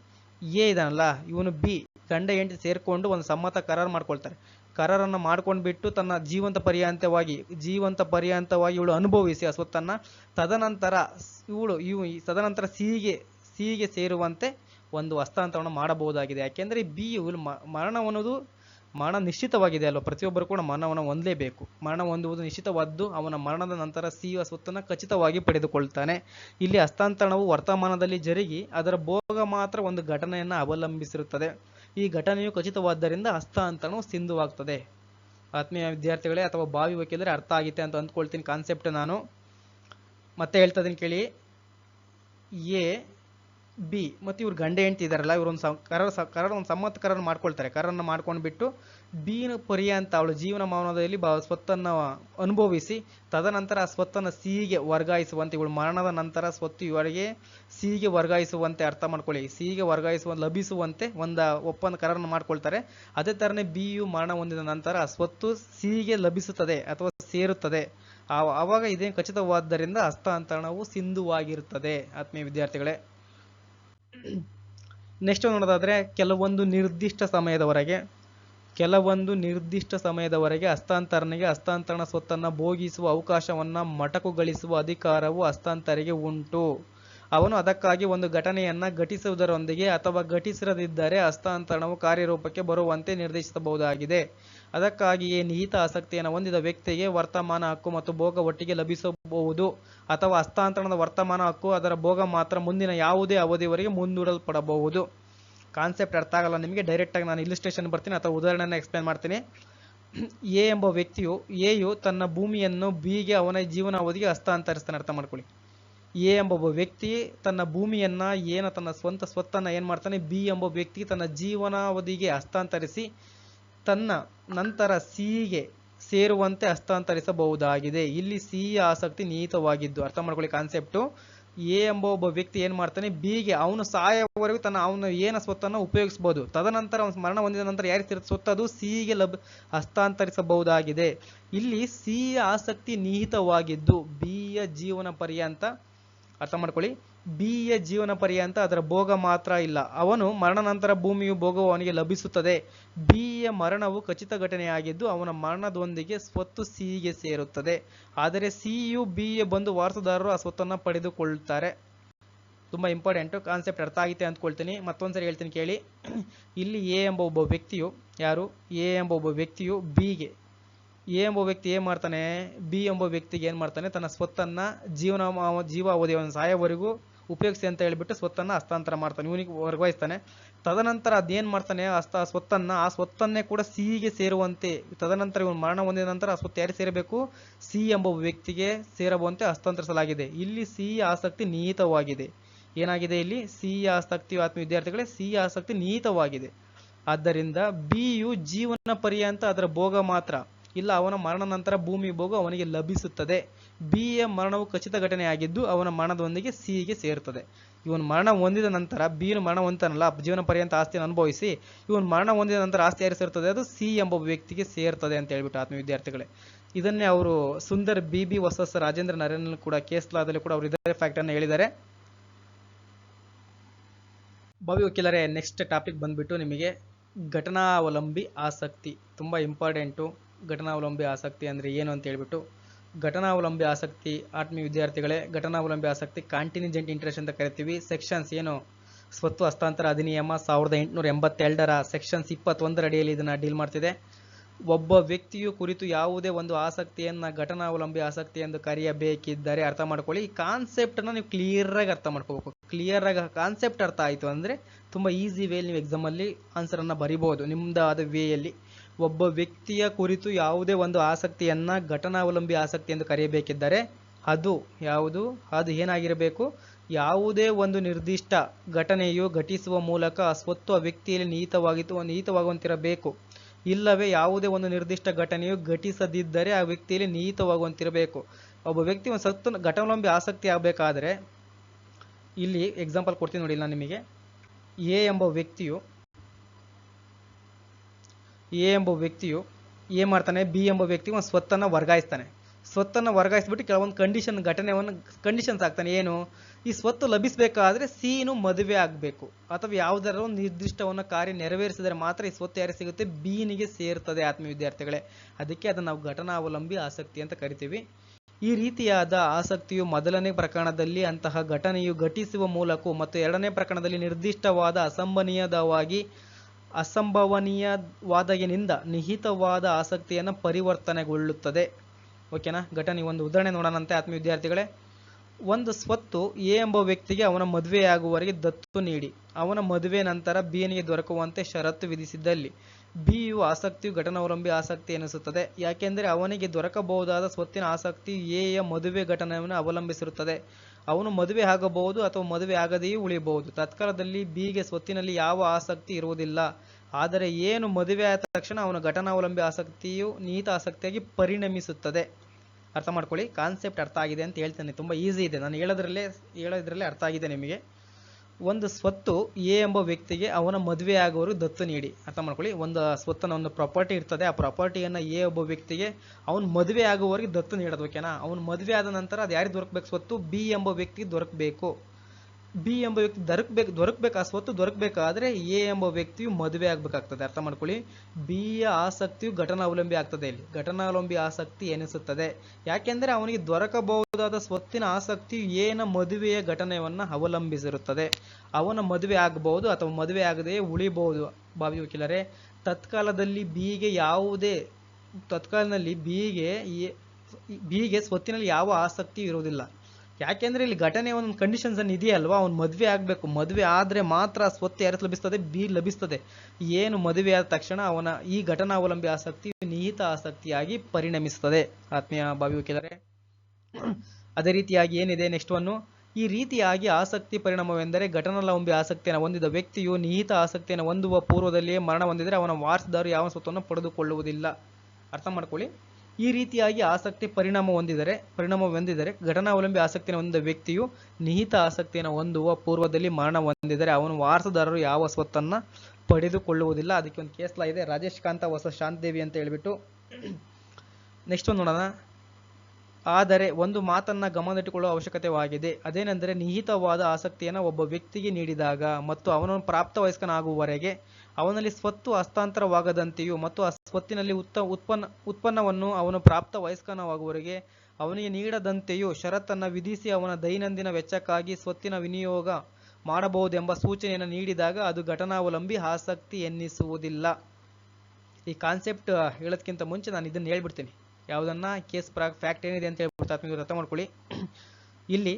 A: ಎ ಇದಾನಲ್ಲ, ಇವನು ಬಿ. ಗಂಡ, ಹೆಂಡತಿ ಸೇರಿಕೊಂಡು ಒಂದು ಸಮ್ಮತ ಕರಾರು ಮಾಡ್ಕೊಳ್ತಾರೆ. ಕರಾರನ್ನು ಮಾಡ್ಕೊಂಡು ಬಿಟ್ಟು ತನ್ನ ಜೀವಂತ ಪರ್ಯಾಂತವಾಗಿ ಜೀವಂತ ಪರ್ಯಾಂತವಾಗಿ ಇವಳು ಅನುಭವಿಸಿ ಆ ಸ್ವತ್ತನ್ನ. ತದನಂತರ ಇವಳು, ಇವು ತದನಂತರ ಸಿಹಿಗೆ ಸಿಗೆ ಸೇರುವಂತೆ ಒಂದು ಹಸ್ತಾಂತರವನ್ನು ಮಾಡಬಹುದಾಗಿದೆ. ಯಾಕೆಂದ್ರೆ ಬಿ ಇವಳು ಮರಣ ಅನ್ನೋದು ಮರಣ ನಿಶ್ಚಿತವಾಗಿದೆ ಅಲ್ವಾ? ಪ್ರತಿಯೊಬ್ಬರು ಕೂಡ ಮರಣವನ್ನು ಹೊಂದಲೇಬೇಕು. ಮರಣ ಹೊಂದುವುದು ನಿಶ್ಚಿತವಾದ್ದು, ಅವನ ಮರಣದ ನಂತರ ಸಿ ಆ ಸ್ವತ್ತನ್ನು ಖಚಿತವಾಗಿ ಪಡೆದುಕೊಳ್ತಾನೆ. ಇಲ್ಲಿ ಹಸ್ತಾಂತರಣವು ವರ್ತಮಾನದಲ್ಲಿ ಜರುಗಿ, ಅದರ ಭೋಗ ಮಾತ್ರ ಒಂದು ಘಟನೆಯನ್ನು ಅವಲಂಬಿಸಿರುತ್ತದೆ. ಈ ಘಟನೆಯು ಖಚಿತವಾದ್ದರಿಂದ ಹಸ್ತಾಂತರಣವು ಸಿಂಧುವಾಗ್ತದೆ. ಆತ್ಮೀಯ ವಿದ್ಯಾರ್ಥಿಗಳೇ, ಅಥವಾ ಬಾವಿ ವಕೀಲರೆ, ಅರ್ಥ ಆಗಿತ್ತೆ ಅಂತ ಅಂದ್ಕೊಳ್ತೀನಿ ಕಾನ್ಸೆಪ್ಟ್ ನಾನು. ಮತ್ತೆ ಹೇಳ್ತಾ ಇದ್ದೀನಿ ಕೇಳಿ. ಎ ಬಿ, ಮತ್ತು ಇವ್ರು ಗಂಡ ಹೆಂಡ್ತಿ ಇದಾರಲ್ಲ ಒಂದು ಕರ ಕರಾರ ಒಂದು ಸಮ್ಮತ ಕರನ್ನು ಮಾಡ್ಕೊಳ್ತಾರೆ. ಬಿಟ್ಟು ಮಾಡ್ಕೊಂಡ್ಬಿಟ್ಟು ಪರಿಯ ಪರ್ಯಂತ ಅವಳು ಜೀವನ ಮೌನದಲ್ಲಿ ಬ, ಸ್ವತ್ತನ್ನು ಅನುಭವಿಸಿ, ತದನಂತರ ಆ ಸ್ವತ್ತನ್ನು ಸಿಹಿಗೆ ವರ್ಗಾಯಿಸುವಂತೆ, ಇವಳು ಮರಣದ ನಂತರ ಸ್ವತ್ತು ಇವರಿಗೆ ಸಿಹಿಗೆ ವರ್ಗಾಯಿಸುವಂತೆ ಅರ್ಥ ಮಾಡ್ಕೊಳ್ಳಿ. ಸಿಗೆ ವರ್ಗಾಯಿಸುವ, ಲಭಿಸುವಂತೆ ಒಂದು ಒಪ್ಪಂದ ಕರನ್ನು ಮಾಡ್ಕೊಳ್ತಾರೆ. ಅದೇ ಥರನೇ ಬಿ ಯು ಮರಣ ಹೊಂದಿದ ನಂತರ ಆ ಸ್ವತ್ತು ಸಿಹಿಗೆ ಲಭಿಸುತ್ತದೆ ಅಥವಾ ಸೇರುತ್ತದೆ. ಆವಾಗ ಇದೇನು ಖಚಿತವಾದ್ದರಿಂದ ಹಸ್ತಾಂತರಣವು ಸಿಂಧುವಾಗಿರುತ್ತದೆ. ಆತ್ಮೀಯ ವಿದ್ಯಾರ್ಥಿಗಳೇ. ನೆಕ್ಸ್ಟ್ ನೋಡೋದಾದ್ರೆ, ಕೆಲವೊಂದು ನಿರ್ದಿಷ್ಟ ಸಮಯದವರೆಗೆ, ಕೆಲವೊಂದು ನಿರ್ದಿಷ್ಟ ಸಮಯದವರೆಗೆ ಹಸ್ತಾಂತರನಿಗೆ ಹಸ್ತಾಂತರಣ ಸ್ವತ್ತನ್ನು ಭೋಗಿಸುವ ಅವಕಾಶವನ್ನ ಮಟಕುಗೊಳಿಸುವ ಅಧಿಕಾರವು ಹಸ್ತಾಂತರಿಗೆ ಉಂಟು. ಅವನು ಅದಕ್ಕಾಗಿ ಒಂದು ಘಟನೆಯನ್ನು ಘಟಿಸುವುದರೊಂದಿಗೆ ಅಥವಾ ಘಟಿಸಿರದಿದ್ದರೆ ಹಸ್ತಾಂತರಣವು ಕಾರ್ಯರೂಪಕ್ಕೆ ಬರುವಂತೆ ನಿರ್ದೇಶಿಸಬಹುದಾಗಿದೆ. ಅದಕ್ಕಾಗಿಯೇ ನಿಹಿತ ಆಸಕ್ತಿಯನ್ನು ಹೊಂದಿದ ವ್ಯಕ್ತಿಗೆ ವರ್ತಮಾನ ಹಕ್ಕು ಮತ್ತು ಭೋಗ ಒಟ್ಟಿಗೆ ಲಭಿಸಬಹುದು ಅಥವಾ ಹಸ್ತಾಂತರಣದ ವರ್ತಮಾನ ಹಕ್ಕು, ಅದರ ಭೋಗ ಮಾತ್ರ ಮುಂದಿನ ಯಾವುದೇ ಅವಧಿವರೆಗೆ ಮುಂದೂಡಲ್ಪಡಬಹುದು. ಕಾನ್ಸೆಪ್ಟ್ ಅರ್ಥ ಆಗಲ್ಲ ನಿಮಗೆ ಡೈರೆಕ್ಟಾಗಿ ನಾನು ಇಲಿಸ್ಟ್ರೇಷನ್ ಬರ್ತೀನಿ ಅಥವಾ ಉದಾಹರಣೆಯನ್ನು ಎಕ್ಸ್ಪ್ಲೇನ್ ಮಾಡ್ತೀನಿ. ಎ ಎಂಬ ವ್ಯಕ್ತಿಯು, ಎಯು ತನ್ನ ಭೂಮಿಯನ್ನು ಬಿಗೆ ಅವನ ಜೀವನಾವಧಿಗೆ ಹಸ್ತಾಂತರಿಸ್ತಾನೆ, ಅರ್ಥ ಮಾಡ್ಕೊಳ್ಳಿ. ಎ ಎಂಬ ಒಬ್ಬ ವ್ಯಕ್ತಿ ತನ್ನ ಭೂಮಿಯನ್ನ, ಏನ ತನ್ನ ಸ್ವಂತ ಸ್ವತ್ತನ್ನ ಏನ್ ಮಾಡ್ತಾನೆ, ಬಿ ಎಂಬ ವ್ಯಕ್ತಿ ತನ್ನ ಜೀವನಾವಧಿಗೆ ಹಸ್ತಾಂತರಿಸಿ ತನ್ನ ನಂತರ ಸಿಗೆ ಸೇರುವಂತೆ ಹಸ್ತಾಂತರಿಸಬಹುದಾಗಿದೆ. ಇಲ್ಲಿ ಸಿ ಆಸಕ್ತಿ ನಿಹಿತವಾಗಿದ್ದು ಅರ್ಥ ಮಾಡ್ಕೊಳ್ಳಿ ಕಾನ್ಸೆಪ್ಟು. ಎ ಎಂಬ ಒಬ್ಬ ವ್ಯಕ್ತಿ ಏನ್ ಮಾಡ್ತಾನೆ? ಬಿಗೆ, ಅವನು ಸಾಯವರೆಗೂ ತನ್ನ, ಅವನ ಏನ ಸ್ವತ್ತನ್ನು ಉಪಯೋಗಿಸಬಹುದು ತದನಂತರ ಅವನು ಮರಣ ಹೊಂದಿದ ನಂತರ ಯಾರಿಗೆ ಅದು ಸಿಗೆ ಲಭ್, ಹಸ್ತಾಂತರಿಸಬಹುದಾಗಿದೆ. ಇಲ್ಲಿ ಸಿ ಆಸಕ್ತಿ ನಿಹಿತವಾಗಿದ್ದು ಬಿಯ ಜೀವನ ಪರ್ಯಂತ, ಅರ್ಥ ಮಾಡ್ಕೊಳ್ಳಿ. ಬಿಯ ಜೀವನ ಪರ್ಯಂತ ಅದರ ಭೋಗ ಮಾತ್ರ ಇಲ್ಲ. ಅವನು ಮರಣ ನಂತರ ಭೂಮಿಯು ಭೋಗವು ಅವನಿಗೆ ಲಭಿಸುತ್ತದೆ. ಬಿಯ ಮರಣವು ಖಚಿತ ಘಟನೆಯಾಗಿದ್ದು ಅವನ ಮರಣದೊಂದಿಗೆ ಸ್ವತ್ತು ಸಿಗೆ ಸೇರುತ್ತದೆ. ಆದರೆ ಸಿಯು ಬಿಯ ಬಂದು ವಾರಸುದಾರರು ಆ ಸ್ವತ್ತನ್ನು ಪಡೆದುಕೊಳ್ಳುತ್ತಾರೆ ತುಂಬ ಇಂಪಾರ್ಟೆಂಟು ಕಾನ್ಸೆಪ್ಟ್ ಅರ್ಥ ಆಗಿದೆ ಅಂದ್ಕೊಳ್ತೀನಿ. ಮತ್ತೊಂದ್ಸರಿ ಹೇಳ್ತೀನಿ ಕೇಳಿ. ಇಲ್ಲಿ ಎ ಎಂಬ ಒಬ್ಬ ವ್ಯಕ್ತಿಯು ಯಾರು? ಎ ಎಂಬ ಒಬ್ಬ ವ್ಯಕ್ತಿಯು ಬಿಗೆ. ಎ ಎಂಬ ವ್ಯಕ್ತಿ ಏನು ಮಾಡ್ತಾನೆ? ಬಿ ಎಂಬ ವ್ಯಕ್ತಿಗೆ ಏನು ಮಾಡ್ತಾನೆ? ತನ್ನ ಸ್ವತ್ತನ್ನು ಜೀವನ ಜೀವ ಜೀವಾವಧಿ ಅವನ ಸಾಯವರೆಗೂ ಉಪಯೋಗಿಸಿ ಅಂತ ಹೇಳಿಬಿಟ್ಟು ಸ್ವತ್ತನ್ನು ಹಸ್ತಾಂತರ ಮಾಡ್ತಾನೆ. ಇವನಿಗೆ ವರ್ಗಾಯಿಸ್ತಾನೆ. ತದನಂತರ ಅದೇನ್ ಮಾಡ್ತಾನೆ? ಹಸ್ತ ಆ ಸ್ವತ್ತನ್ನ, ಆ ಸ್ವತ್ತನ್ನೇ ಕೂಡ ಸಿಗೆ ಸೇರುವಂತೆ, ತದನಂತರ ಇವನು ಮರಣ ಹೊಂದಿದ ನಂತರ ಆ ಸ್ವತ್ತು ಯಾರಿಗೆ ಸೇರಬೇಕು? ಸಿ ಎಂಬ ವ್ಯಕ್ತಿಗೆ ಸೇರಬಂತೆ ಹಸ್ತಾಂತರಿಸಲಾಗಿದೆ. ಇಲ್ಲಿ ಸಿ ಆಸಕ್ತಿ ನಿಹಿತವಾಗಿದೆ ಏನಾಗಿದೆ ಇಲ್ಲಿ? ಸಿ ಆಸಕ್ತಿ ಆತ್ಮ ವಿದ್ಯಾರ್ಥಿಗಳೇ, ಸಿ ಆಸಕ್ತಿ ನಿಹಿತವಾಗಿದೆ ಆದ್ದರಿಂದ ಬಿಯು ಜೀವನ ಪರ್ಯಂತ ಅದರ ಭೋಗ ಮಾತ್ರ. ಇಲ್ಲ, ಅವನ ಮರಣ ನಂತರ ಭೂಮಿ ಭೋಗ ಅವನಿಗೆ ಲಭಿಸುತ್ತದೆ. ಬಿಯ ಮರಣವು ಖಚಿತ ಘಟನೆಯಾಗಿದ್ದು, ಅವನ ಮರಣದೊಂದಿಗೆ ಸಿಗೆ ಸೇರುತ್ತದೆ. ಇವನು ಮರಣ ಹೊಂದಿದ ನಂತರ ಬಿನ ಮರಣ ಹೊಂದ್ತಾನಲ್ಲ ಜೀವನ ಪರ್ಯಂತ ಆಸ್ತಿಯನ್ನು ಅನುಭವಿಸಿ, ಇವನು ಮರಣ ಹೊಂದಿದ ನಂತರ ಆಸ್ತಿ ಯಾರು ಸೇರ್ತದೆ ಅದು ಸಿ ಎಂಬ ವ್ಯಕ್ತಿಗೆ ಸೇರ್ತದೆ ಅಂತ ಹೇಳ್ಬಿಟ್ಟು ಆತ್ಮ ವಿದ್ಯಾರ್ಥಿಗಳೇ. ಇದನ್ನೇ ಅವರು Sundar B B versus Rajendra Naren ಕೂಡ ಕೇಸ್ಲಾದಲ್ಲಿ ಕೂಡ ಅವರು ಇದೇ ಫ್ಯಾಕ್ಟ್ ಅನ್ನು ಹೇಳಿದ್ದಾರೆ. ಭವಿ ವಕೀಲರೇ ನೆಕ್ಸ್ಟ್ ಟಾಪಿಕ್ ಬಂದ್ಬಿಟ್ಟು ನಿಮಗೆ ಘಟನಾವಲಂಬಿ ಆಸಕ್ತಿ. ತುಂಬ ಇಂಪಾರ್ಟೆಂಟು ಘಟನಾವಲಂಬಿ ಆಸಕ್ತಿ ಅಂದರೆ ಏನು ಅಂತ ಹೇಳ್ಬಿಟ್ಟು ಘಟನಾವಲಂಬಿ ಆಸಕ್ತಿ, ಆತ್ಮೀಯ ವಿದ್ಯಾರ್ಥಿಗಳೇ, ಘಟನಾವಲಂಬಿ ಆಸಕ್ತಿ ಕಾಂಟಿನಿಜೆಂಟ್ ಇಂಟ್ರೆಸ್ಟ್ ಅಂತ ಕರಿತೀವಿ. ಸೆಕ್ಷನ್ಸ್ ಏನು? ಸ್ವತ್ತು ಹಸ್ತಾಂತರ ಅಧಿನಿಯಮ ಸಾವಿರದ ಎಂಟುನೂರ ಎಂಬತ್ತೆರಡರ ಸೆಕ್ಷನ್ಸ್ ಇಪ್ಪತ್ತೊಂದರ ಅಡಿಯಲ್ಲಿ ಇದನ್ನು ಡೀಲ್ ಮಾಡ್ತಿದೆ. ಒಬ್ಬ ವ್ಯಕ್ತಿಯು ಕುರಿತು ಯಾವುದೇ ಒಂದು ಆಸಕ್ತಿಯನ್ನು, ಘಟನಾವಲಂಬಿ ಆಸಕ್ತಿ ಎಂದು ಕರೆಯಬೇಕಿದ್ದರೆ ಅರ್ಥ ಮಾಡ್ಕೊಳ್ಳಿ. ಈ ಕಾನ್ಸೆಪ್ಟನ್ನು ನೀವು ಕ್ಲಿಯರಾಗಿ ಅರ್ಥ ಮಾಡ್ಕೋಬೇಕು. ಕ್ಲಿಯರಾಗಿ ಕಾನ್ಸೆಪ್ಟ್ ಅರ್ಥ ಆಯಿತು ಅಂದರೆ ತುಂಬ ಈಸಿ ವೇಲಿ ನೀವು ಎಕ್ಸಾಮಲ್ಲಿ ಆನ್ಸರನ್ನು ಬರಿಬೋದು. ನಿಮ್ಮದಾದ ವೇಯಲ್ಲಿ ಒಬ್ಬ ವ್ಯಕ್ತಿಯ ಕುರಿತು ಯಾವುದೇ ಒಂದು ಆಸಕ್ತಿಯನ್ನ ಘಟನಾವಲಂಬಿ ಆಸಕ್ತಿ ಎಂದು ಕರೆಯಬೇಕಿದ್ದರೆ ಅದು ಯಾವುದು? ಅದು ಏನಾಗಿರಬೇಕು? ಯಾವುದೇ ಒಂದು ನಿರ್ದಿಷ್ಟ ಘಟನೆಯು ಘಟಿಸುವ ಮೂಲಕ ಆ ಸ್ವತ್ತು ಆ ವ್ಯಕ್ತಿಯಲ್ಲಿ ನಿಹಿತವಾಗಿತ್ತು ನಿಹಿತವಾಗುವಂತಿರಬೇಕು ಇಲ್ಲವೇ ಯಾವುದೇ ಒಂದು ನಿರ್ದಿಷ್ಟ ಘಟನೆಯು ಘಟಿಸದಿದ್ದರೆ ಆ ವ್ಯಕ್ತಿಯಲ್ಲಿ ನಿಹಿತವಾಗುವಂತಿರಬೇಕು ಒಬ್ಬ ವ್ಯಕ್ತಿ ಒಂದು ಸತ್ತು ಘಟನಾವಲಂಬಿ ಆಸಕ್ತಿ ಆಗಬೇಕಾದ್ರೆ, ಇಲ್ಲಿ ಎಕ್ಸಾಂಪಲ್ ಕೊಡ್ತೀನಿ ನೋಡಿ ನಾನು ನಿಮಗೆ. ಎ ಎಂಬ ವ್ಯಕ್ತಿಯು ಎ ಎಂಬ ವ್ಯಕ್ತಿಯು ಏನ್ ಮಾಡ್ತಾನೆ, ಬಿ ಎಂಬ ವ್ಯಕ್ತಿ ಒಂದು ಸ್ವತ್ತನ್ನು ವರ್ಗಾಯಿಸ್ತಾನೆ. ಸ್ವತ್ತನ್ನು ವರ್ಗಾಯಿಸ್ಬಿಟ್ಟು ಕೆಲವೊಂದು ಕಂಡೀಷನ್ ಘಟನೆಯನ್ನು ಕಂಡೀಷನ್ಸ್ ಆಗ್ತಾನೆ. ಏನು? ಈ ಸ್ವತ್ತು ಲಭಿಸಬೇಕಾದ್ರೆ ಸಿನು ಮದುವೆ ಆಗಬೇಕು. ಅಥವಾ ಯಾವುದರ ಒಂದು ನಿರ್ದಿಷ್ಟವನ್ನು ಕಾರ್ಯ ನೆರವೇರಿಸಿದರೆ ಮಾತ್ರ ಈ ಸ್ವತ್ತು ಯಾರು ಸಿಗುತ್ತೆ? ಬಿನಿಗೆ ಸೇರ್ತದೆ ಆತ್ಮ ವಿದ್ಯಾರ್ಥಿಗಳೇ ಅದಕ್ಕೆ ಅದನ್ನು ನಾವು ಘಟನಾವಲಂಬಿ ಆಸಕ್ತಿ ಅಂತ ಕರಿತೀವಿ. ಈ ರೀತಿಯಾದ ಆಸಕ್ತಿಯು ಮೊದಲನೇ ಪ್ರಕರಣದಲ್ಲಿ, ಅಂತಹ ಘಟನೆಯು ಘಟಿಸುವ ಮೂಲಕ ಮತ್ತು ಎರಡನೇ ಪ್ರಕರಣದಲ್ಲಿ ನಿರ್ದಿಷ್ಟವಾದ ಅಸಂಭನೀಯದವಾಗಿ ಅಸಂಭವನೀಯವಾದಗಿನಿಂದ ನಿಹಿತವಾದ ಆಸಕ್ತಿಯನ್ನು ಪರಿವರ್ತನೆಗೊಳ್ಳುತ್ತದೆ. ಓಕೆನಾ? ಘಟನೆ ಒಂದು ಉದಾಹರಣೆ ನೋಡೋಣಂತೆ ಆತ್ಮೀಯ ವಿದ್ಯಾರ್ಥಿಗಳೇ. ಒಂದು ಸ್ವತ್ತು ಎ ಎಂಬ ವ್ಯಕ್ತಿಗೆ ಅವನ ಮದುವೆಯಾಗುವವರೆಗೆ ದತ್ತು ನೀಡಿ. ಅವನ ಮದುವೆ ನಂತರ ಬಿಯನಿಗೆ ದೊರಕುವಂತೆ ಷರತ್ತು ವಿಧಿಸಿದ್ದಲ್ಲಿ. ಬಿಯು ಆಸಕ್ತಿಯು ಘಟನಾವಲಂಬಿ ಆಸಕ್ತಿ ಎನಿಸುತ್ತದೆ. ಯಾಕೆಂದರೆ ಅವನಿಗೆ ದೊರಕಬಹುದಾದ ಸ್ವತ್ತಿನ ಆಸಕ್ತಿ ಎ ಯ ಮದುವೆ ಘಟನೆಯನ್ನು ಅವಲಂಬಿಸಿರುತ್ತದೆ. ಅವನು ಮದುವೆ ಆಗಬಹುದು ಅಥವಾ ಮದುವೆ ಆಗದೆಯೂ ಉಳಿಯಬಹುದು. ತತ್ಕಾಲದಲ್ಲಿ ಬಿಗೆ ಸ್ವತ್ತಿನಲ್ಲಿ ಯಾವ ಆಸಕ್ತಿ ಇರುವುದಿಲ್ಲ. ಆದರೆ ಏನು ಮದುವೆ ಆದ ತಕ್ಷಣ ಅವನ ಘಟನಾವಲಂಬಿ ಆಸಕ್ತಿಯು ನೀತ ಆಸಕ್ತಿಯಾಗಿ ಪರಿಣಮಿಸುತ್ತದೆ. ಅರ್ಥ ಮಾಡ್ಕೊಳ್ಳಿ. ಕಾನ್ಸೆಪ್ಟ್ ಅರ್ಥ ಆಗಿದೆ ಅಂತ ಹೇಳ್ತೇನೆ. ತುಂಬ ಈಸಿ ಇದೆ. ನಾನು ಹೇಳೋದ್ರಲ್ಲೇ ಹೇಳೋದ್ರಲ್ಲೇ ಅರ್ಥ ಆಗಿದೆ ನಿಮಗೆ. ಒಂದು ಸ್ವತ್ತು ಎ ಎಂಬ ವ್ಯಕ್ತಿಗೆ ಅವನ ಮದುವೆ ಆಗೋರು ದತ್ತು ನೀಡಿ. ಅರ್ಥ ಮಾಡ್ಕೊಳ್ಳಿ? ಒಂದು ಸ್ವತ್ತನ ಒಂದು ಪ್ರಾಪರ್ಟಿ ಇರ್ತದೆ, ಆ ಪ್ರಾಪರ್ಟಿಯನ್ನು ಎ ಒಬ್ಬ ವ್ಯಕ್ತಿಗೆ ಅವನ ಮದುವೆ ಆಗುವವರೆಗೆ ದತ್ತು ನೀಡೋದು ಓಕೆನಾ ಅವನು ಮದುವೆ ಆದ ನಂತರ ಅದು ಯಾರಿಗೆ ದೊರಕಬೇಕು? ಸ್ವತ್ತು ಬಿ ಎಂಬ ವ್ಯಕ್ತಿಗೆ ದೊರಕಬೇಕು. ಬಿ ಎಂಬ ವ್ಯಕ್ತಿ ದೊರಕಬೇಕು ದೊರಕಬೇಕು? ಆ ಸ್ವತ್ತು ದೊರಕಬೇಕಾದ್ರೆ ಎ ಎಂಬ ವ್ಯಕ್ತಿಯು ಮದುವೆ ಆಗಬೇಕಾಗ್ತದೆ. ಅರ್ಥ ಮಾಡ್ಕೊಳ್ಳಿ. ಬಿಯ ಆಸಕ್ತಿಯು ಘಟನಾವಲಂಬಿ ಆಗ್ತದೆ ಇಲ್ಲಿ. ಘಟನಾವಲಂಬಿ ಆಸಕ್ತಿ ಎನಿಸುತ್ತದೆ. ಯಾಕೆಂದರೆ ಅವನಿಗೆ ದೊರಕಬಹುದಾದ ಸ್ವತ್ತಿನ ಆಸಕ್ತಿಯು ಏನ ಮದುವೆಯ ಘಟನೆಯನ್ನು ಅವಲಂಬಿಸಿರುತ್ತದೆ. ಅವನ ಮದುವೆ ಆಗಬಹುದು ಅಥವಾ ಮದುವೆ ಆಗದೆಯೇ ಉಳಿಬಹುದು. ಬಾವಿ ವಕೀಲರೇ, ತತ್ಕಾಲದಲ್ಲಿ ಬಿಗೆ ಯಾವುದೇ, ತತ್ಕಾಲದಲ್ಲಿ ಬಿಗೆ ಬಿಗೆ ಸ್ವತ್ತಿನಲ್ಲಿ ಯಾವ ಆಸಕ್ತಿ ಇರುವುದಿಲ್ಲ. ಯಾಕೆಂದ್ರೆ ಇಲ್ಲಿ ಘಟನೆ ಒಂದು ಕಂಡೀಷನ್ಸ್ ಅನ್ನು ಇದೆಯಲ್ವಾ ಅವ್ನು ಮದುವೆ ಆಗಬೇಕು. ಮದುವೆ ಆದರೆ ಮಾತ್ರ ಸ್ವತ್ತು ಯಾರು ಲಭಿಸ್ತದೆ? ಬಿ ಲಭಿಸ್ತದೆ. ಏನು ಮದುವೆ ಆದ ತಕ್ಷಣ ಅವನ ಈ ಘಟನಾವಲಂಬಿ ಆಸಕ್ತಿ ನಿಹಿತ ಆಸಕ್ತಿಯಾಗಿ ಪರಿಣಮಿಸ್ತದೆ. ಆತ್ಮೀಯ ಭಾವಿ ವಕೀಲರೇ, ಅದೇ ರೀತಿಯಾಗಿ ಏನಿದೆ ನೆಕ್ಸ್ಟ್ ಒನ್ನು ಈ ರೀತಿಯಾಗಿ ಆಸಕ್ತಿ ಪರಿಣಾಮವೆಂದರೆ ಘಟನಾವಲಂಬಿ ಆಸಕ್ತಿಯನ್ನು ಹೊಂದಿದ ವ್ಯಕ್ತಿಯು ನಿಹಿತ ಆಸಕ್ತಿಯನ್ನು ಹೊಂದುವ ಪೂರ್ವದಲ್ಲಿಯೇ ಮರಣ ಹೊಂದಿದರೆ ಅವನ ವಾರಸದಾರು ಯಾವ ಸ್ವತ್ತನ್ನು ಪಡೆದುಕೊಳ್ಳುವುದಿಲ್ಲ. ಅರ್ಥ ಮಾಡ್ಕೊಳ್ಳಿ. ಈ ರೀತಿಯಾಗಿ ಆಸಕ್ತಿ ಪರಿಣಾಮ ಹೊಂದಿದರೆ ಪರಿಣಾಮ ಹೊಂದಿದರೆ, ಘಟನಾವಲಂಬಿ ಆಸಕ್ತಿಯನ್ನು ಹೊಂದಿದ ವ್ಯಕ್ತಿಯು ನಿಹಿತ ಆಸಕ್ತಿಯನ್ನು ಹೊಂದುವ ಪೂರ್ವದಲ್ಲಿ ಮರಣ ಹೊಂದಿದರೆ ಅವನು ವಾರಸುದಾರರು ಯಾವ ಸ್ವತ್ತನ್ನು ಪಡೆದುಕೊಳ್ಳುವುದಿಲ್ಲ. ಅದಕ್ಕೆ ಒಂದು ಕೇಸ್ ಲಾ ಇದೆ. ರಾಜೇಶ್ ಕಾಂತ ಹೊಸ ಶಾಂತದೇವಿ ಅಂತ ಹೇಳ್ಬಿಟ್ಟು. ನೆಕ್ಸ್ಟ್ ಒಂದು ನೋಡೋಣ. ಆದರೆ ಒಂದು ಮಾತನ್ನ ಗಮನದಲ್ಲಿಟ್ಟುಕೊಳ್ಳುವ ಅವಶ್ಯಕತೆವಾಗಿದೆ. ಅದೇನೆಂದರೆ ನಿಹಿತವಾದ ಆಸಕ್ತಿಯನ್ನು ಒಬ್ಬ ವ್ಯಕ್ತಿಗೆ ನೀಡಿದಾಗ ಮತ್ತು ಅವನನ್ನು ಪ್ರಾಪ್ತ ವಯಸ್ಕನಾಗುವವರೆಗೆ ಅವನಲ್ಲಿ ಸ್ವತ್ತು ಹಸ್ತಾಂತರವಾಗದಂತೆಯೂ ಮತ್ತು ಆ ಸ್ವತ್ತಿನಲ್ಲಿ ಉತ್ತ, ಉತ್ಪನ್ನ, ಉತ್ಪನ್ನವನ್ನು ಅವನು ಪ್ರಾಪ್ತ ವಯಸ್ಕನವಾಗುವವರೆಗೆ ಅವನಿಗೆ ನೀಡದಂತೆಯೂ ಷರತ್ತನ್ನು ವಿಧಿಸಿ ಅವನ ದೈನಂದಿನ ವೆಚ್ಚಕ್ಕಾಗಿ ಸ್ವತ್ತಿನ ವಿನಿಯೋಗ ಮಾಡಬಹುದೆಂಬ ಸೂಚನೆಯನ್ನು ನೀಡಿದಾಗ ಅದು ಘಟನಾವಲಂಬಿ ಆಸಕ್ತಿ ಎನ್ನಿಸುವುದಿಲ್ಲ. ಈ ಕಾನ್ಸೆಪ್ಟ್ ಹೇಳೋದಕ್ಕಿಂತ ಮುಂಚೆ ನಾನು ಇದನ್ನು ಹೇಳ್ಬಿಡ್ತೀನಿ. ಯಾವುದನ್ನ ಕೇಸ್ ಪ್ರಾಗ್ ಫ್ಯಾಕ್ಟ್ ಏನಿದೆ ಅಂತ ಹೇಳ್ಬಿಟ್ಟು ಆತ್ಮೀಯ ಅರ್ಥ ಮಾಡ್ಕೊಳ್ಳಿ. ಇಲ್ಲಿ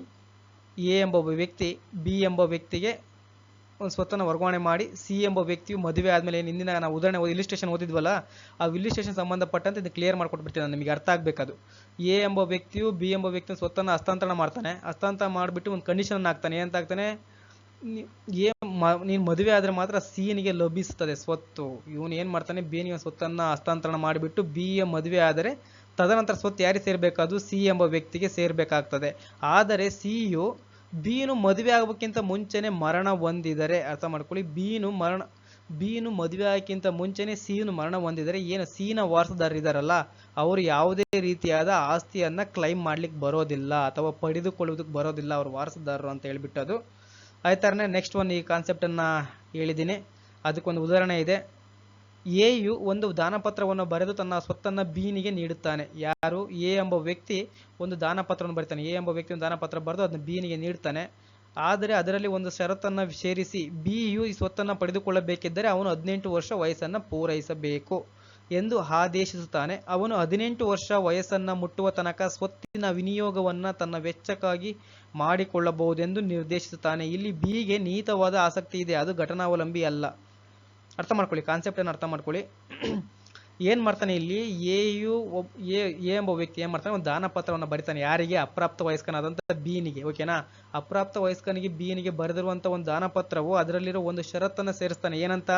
A: ಎ ಎಂಬ ಒಬ್ಬ ವ್ಯಕ್ತಿ, ಬಿ ಎಂಬ ವ್ಯಕ್ತಿಗೆ ಒಂದು ಸ್ವತ್ತನ್ನು ವರ್ಗಾವಣೆ ಮಾಡಿ, ಸಿ ಎಂಬ ವ್ಯಕ್ತಿಯು ಮದುವೆ ಆದಮೇಲೆ ಹಿಂದಿನ ನಾವು ಉದಾಹರಣೆ ಇಲಿಸ್ಟ್ರೇಷನ್ ಓದಿದ್ವಲ್ಲ, ಆ ಇಲಿಸ್ಟ್ರೇಷನ್ ಸಂಬಂಧಪಟ್ಟಂತೆ ಇದು ಕ್ಲಿಯರ್ ಮಾಡ್ಕೊಟ್ಬಿಡ್ತೀನಿ ನಾನು, ನಿಮಗೆ ಅರ್ಥ ಆಗಬೇಕದು ಎ ಎಂಬ ವ್ಯಕ್ತಿಯು ಬಿ ಎಂಬ ವ್ಯಕ್ತಿಯ ಸ್ವತ್ತನ್ನು ಹಸ್ತಾಂತರಣ ಮಾಡ್ತಾನೆ. ಹಸ್ತಾಂತರ ಮಾಡಿಬಿಟ್ಟು ಒಂದು ಕಂಡೀಷನ್ ಹಾಕ್ತಾನೆ. ಏನಂತ ಹಾಕ್ತಾನೆ? ಮ- ನೀನು ಮದುವೆ ಆದರೆ ಮಾತ್ರ ಸಿನಿಗೆ ಲಭಿಸ್ತದೆ ಸ್ವತ್ತು. ಇವನು ಏನು ಮಾಡ್ತಾನೆ ಬಿ ಬಿನಿಗೆ ಸ್ವತ್ತನ್ನು ಹಸ್ತಾಂತರಣ ಮಾಡಿಬಿಟ್ಟು ಬಿ ಎ ಮದುವೆ ಆದರೆ ತದನಂತರ ಸ್ವತ್ತು ಯಾರಿಗೆ ಸೇರ್ಬೇಕಾದ್ರು ಸಿ ಎಂಬ ವ್ಯಕ್ತಿಗೆ ಸೇರಬೇಕಾಗ್ತದೆ. ಆದರೆ ಸಿಯು ಬೀನು ಮದುವೆ ಆಗೋಕ್ಕಿಂತ ಮುಂಚೆನೆ ಮರಣ ಹೊಂದಿದರೆ, ಅರ್ಥ ಮಾಡ್ಕೊಳ್ಳಿ, ಬೀನು ಮರಣ, ಬೀನು ಮದುವೆ ಆಗೋಕ್ಕಿಂತ ಮುಂಚೆನೆ ಸಿನು ಮರಣ ಹೊಂದಿದರೆ ಏನು, ಸಿನ ವಾರಸುದಾರರು ಇದ್ದಾರಲ್ಲ ಅವರು ಯಾವುದೇ ರೀತಿಯಾದ ಆಸ್ತಿಯನ್ನ ಕ್ಲೈಮ್ ಮಾಡ್ಲಿಕ್ಕೆ ಬರೋದಿಲ್ಲ ಅಥವಾ ಪಡೆದುಕೊಳ್ಳುವುದಕ್ಕೆ ಬರೋದಿಲ್ಲ ಅವ್ರ ವಾರಸದಾರರು ಅಂತ ಹೇಳ್ಬಿಟ್ಟು ಅದು. ಅದೇ ನೆಕ್ಸ್ಟ್ ಒನ್ ಈ ಕಾನ್ಸೆಪ್ಟನ್ನು ಹೇಳಿದ್ದೀನಿ. ಅದಕ್ಕೊಂದು ಉದಾಹರಣೆ ಇದೆ. ಎ ಯು ಒಂದು ದಾನಪತ್ರವನ್ನು ಬರೆದು ತನ್ನ ಸ್ವತ್ತನ್ನು ಬೀನಿಗೆ ನೀಡುತ್ತಾನೆ. ಯಾರು? ಎ ಎಂಬ ವ್ಯಕ್ತಿ ಒಂದು ದಾನಪತ್ರವನ್ನು ಬರೀತಾನೆ. ಎ ಎಂಬ ವ್ಯಕ್ತಿ ಒಂದು ದಾನಪತ್ರ ಬರೆದು ಅದನ್ನು ಬೀನಿಗೆ ನೀಡುತ್ತಾನೆ ಆದರೆ ಅದರಲ್ಲಿ ಒಂದು ಷರತ್ತನ್ನು ಸೇರಿಸಿ, ಬಿ ಯು ಈ ಸ್ವತ್ತನ್ನು ಪಡೆದುಕೊಳ್ಳಬೇಕಿದ್ದರೆ ಅವನು ಹದಿನೆಂಟು ವರ್ಷ ವಯಸ್ಸನ್ನು ಪೂರೈಸಬೇಕು. ಎಂದು ಆದೇಶಿಸುತ್ತಾನೆ. ಅವನು ಹದಿನೆಂಟು ವರ್ಷ ವಯಸ್ಸನ್ನು ಮುಟ್ಟುವ ತನಕ ಸ್ವತ್ತಿನ ವಿನಿಯೋಗವನ್ನು ತನ್ನ ವೆಚ್ಚಕ್ಕಾಗಿ ಮಾಡಿಕೊಳ್ಳಬಹುದೆಂದು ನಿರ್ದೇಶಿಸುತ್ತಾನೆ. ಇಲ್ಲಿ ಬಿಗೆ ನೀತವಾದ ಆಸಕ್ತಿ ಇದೆ. ಅದು ಘಟನಾವಲಂಬಿ ಅಲ್ಲ. ಅರ್ಥ ಮಾಡ್ಕೊಳ್ಳಿ ಕಾನ್ಸೆಪ್ಟ್ ಅನ್ನು ಅರ್ಥ ಮಾಡ್ಕೊಳ್ಳಿ. ಏನ್ ಮಾಡ್ತಾನೆ ಇಲ್ಲಿ? ಎ ಯು ಎ ಎಂಬ ವ್ಯಕ್ತಿ ಏನ್ ಮಾಡ್ತಾನೆ? ಒಂದು ದಾನ ಪತ್ರವನ್ನು ಬರಿತಾನೆ. ಯಾರಿಗೆ? ಅಪ್ರಾಪ್ತ ವಯಸ್ಕನಾದಂತ ಬೀನಿಗೆ ಓಕೆನಾ ಅಪ್ರಾಪ್ತ ವಯಸ್ಕನಿಗೆ ಬೀನಿಗೆ ಬರೆದಿರುವಂತ ಒಂದು ದಾನ ಪತ್ರವು ಅದರಲ್ಲಿರೋ ಒಂದು ಷರತ್ತನ್ನ ಸೇರಿಸ್ತಾನೆ. ಏನಂತ?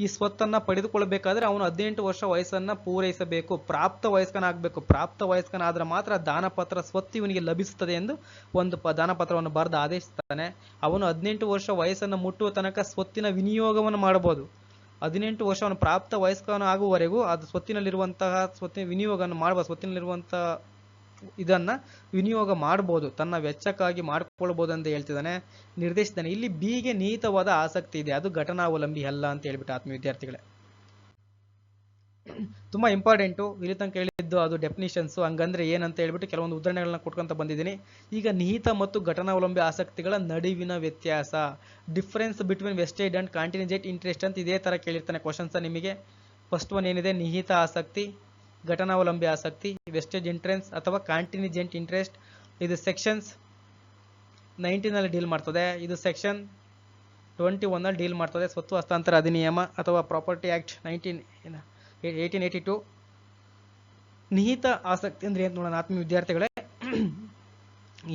A: ಈ ಸ್ವತ್ತನ್ನ ಪಡೆದುಕೊಳ್ಳಬೇಕಾದ್ರೆ ಅವನು ಹದಿನೆಂಟು ವರ್ಷ ವಯಸ್ಸನ್ನ ಪೂರೈಸಬೇಕು, ಪ್ರಾಪ್ತ ವಯಸ್ಕನಾಗಬೇಕು. ಪ್ರಾಪ್ತ ವಯಸ್ಕನಾದ್ರೆ ಮಾತ್ರ ದಾನಪತ್ರ ಸ್ವತ್ತು ಇವನಿಗೆ ಲಭಿಸುತ್ತದೆ ಎಂದು ಒಂದು ಪ ದಾನಪತ್ರವನ್ನು ಬರೆದು ಆದೇಶಿಸ್ತಾನೆ. ಅವನು ಹದಿನೆಂಟು ವರ್ಷ ವಯಸ್ಸನ್ನು ಮುಟ್ಟುವ ತನಕ ಸ್ವತ್ತಿನ ವಿನಿಯೋಗವನ್ನು ಮಾಡಬಹುದು. ಹದಿನೆಂಟು ವರ್ಷ ಅವನು ಪ್ರಾಪ್ತ ವಯಸ್ಕನ ಆಗುವವರೆಗೂ ಅದು ಸ್ವತ್ತಿನಲ್ಲಿರುವಂತಹ, ಸ್ವತ್ತಿನ ವಿನಿಯೋಗವನ್ನು ಮಾಡಬಹುದು. ಸ್ವತ್ತಿನಲ್ಲಿರುವಂತಹ ಇದನ್ನ ವಿನಿಯೋಗ ಮಾಡಬಹುದು ತನ್ನ ವೆಚ್ಚಕ್ಕಾಗಿ ಮಾಡ್ಕೊಳ್ಬೋದು ಅಂತ ಹೇಳ್ತಿದ್ದಾನೆ ನಿರ್ದೇಶಿಸಿದ್ದಾನೆ. ಇಲ್ಲಿ ಬಿಗೆ ನಿಹಿತವಾದ ಆಸಕ್ತಿ ಇದೆ. ಅದು ಘಟನಾವಲಂಬಿ ಅಲ್ಲ ಅಂತ ಹೇಳ್ಬಿಟ್ಟು ಆತ್ಮ ವಿದ್ಯಾರ್ಥಿಗಳೇ ತುಂಬಾ ಇಂಪಾರ್ಟೆಂಟು ಇಲ್ಲಿ ತನಕ ಹೇಳಿದ್ದು ಅದು ಡೆಫಿನಿಷನ್ಸು ಹಂಗಂದ್ರೆ ಏನಂತ ಹೇಳ್ಬಿಟ್ಟು ಕೆಲವೊಂದು ಉದಾಹರಣೆಗಳನ್ನ ಕೊಟ್ಕೊಂತ ಬಂದಿದ್ದೀನಿ. ಈಗ ನಿಹಿತ ಮತ್ತು ಘಟನಾವಲಂಬಿ ಆಸಕ್ತಿಗಳ ನಡುವಿನ ವ್ಯತ್ಯಾಸ. Difference between vested and contingent interest ಅಂತ ಇದೇ ತರ ಕೇಳಿರ್ತಾನೆ ಕ್ವಶನ್ಸ್ ನಿಮಗೆ. ಫಸ್ಟ್ ಒನ್ ಏನಿದೆ? ನಿಹಿತ ಆಸಕ್ತಿ. ಘಟನಾವಲಂಬಿ ಆಸಕ್ತಿ ವೆಸ್ಟೇಜ್ ಇಂಟ್ರೆನ್ಸ್ ಅಥವಾ ಕಾಂಟಿನಿಜೆಂಟ್ ಇಂಟ್ರೆಸ್ಟ್ ಇದು ಸೆಕ್ಷನ್ಸ್ ನೈನ್ಟೀನಲ್ಲಿ ಡೀಲ್ ಮಾಡ್ತದೆ. ಇದು ಸೆಕ್ಷನ್ ಟ್ವೆಂಟಿ ಒನ್ನಲ್ಲಿ ಡೀಲ್ ಮಾಡ್ತದೆ. ಸ್ವತ್ತು ಹಸ್ತಾಂತರ ಅಧಿನಿಯಮ ಅಥವಾ property act nineteen eighteen eighty two ನಿಹಿತ ಆಸಕ್ತಿ ಅಂದರೆ ಏನು ನೋಡೋಣ, ಆತ್ಮೀಯ ವಿದ್ಯಾರ್ಥಿಗಳೇ.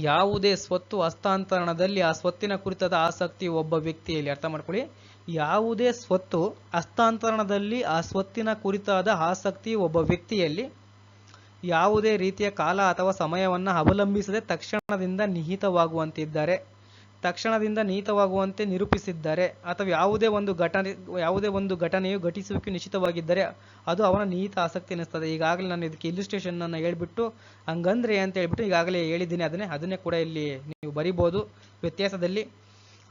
A: ಯಾವುದೇ ಸ್ವತ್ತು ಹಸ್ತಾಂತರಣದಲ್ಲಿ ಆ ಸ್ವತ್ತಿನ ಕುರಿತಾದ ಆಸಕ್ತಿ ಒಬ್ಬ ವ್ಯಕ್ತಿಯಲ್ಲಿ, ಅರ್ಥ ಮಾಡ್ಕೊಳ್ಳಿ. ಯಾವುದೇ ಸ್ವತ್ತು ಹಸ್ತಾಂತರಣದಲ್ಲಿ ಆ ಸ್ವತ್ತಿನ ಕುರಿತಾದ ಆಸಕ್ತಿ ಒಬ್ಬ ವ್ಯಕ್ತಿಯಲ್ಲಿ ಯಾವುದೇ ರೀತಿಯ ಕಾಲ ಅಥವಾ ಸಮಯವನ್ನು ಅವಲಂಬಿಸದೆ ತಕ್ಷಣದಿಂದ ನಿಹಿತವಾಗುವಂತಿದ್ದಾರೆ. ತಕ್ಷಣದಿಂದ ನಿಹಿತವಾಗುವಂತೆ ನಿರೂಪಿಸಿದ್ದಾರೆ. ಅಥವಾ ಯಾವುದೇ ಒಂದು ಘಟನೆ, ಯಾವುದೇ ಒಂದು ಘಟನೆಯು ಘಟಿಸುವಿಕೆ ನಿಶ್ಚಿತವಾಗಿದ್ದರೆ ಅದು ಅವನ ನಿಹಿತ ಆಸಕ್ತಿ ಅನ್ನಿಸ್ತದೆ ಈಗಾಗಲೇ ನಾನು ಇದಕ್ಕೆ ಇಲಿಸ್ಟ್ರೇಷನ್ ಅನ್ನು ಹೇಳ್ಬಿಟ್ಟು, ಹಂಗಂದ್ರೆ ಅಂತ ಹೇಳ್ಬಿಟ್ಟು ಈಗಾಗಲೇ ಹೇಳಿದ್ದೀನಿ. ಅದನ್ನೇ ಅದನ್ನೇ ಕೂಡ ಇಲ್ಲಿ ನೀವು ಬರಿಬೋದು. ವ್ಯತ್ಯಾಸದಲ್ಲಿ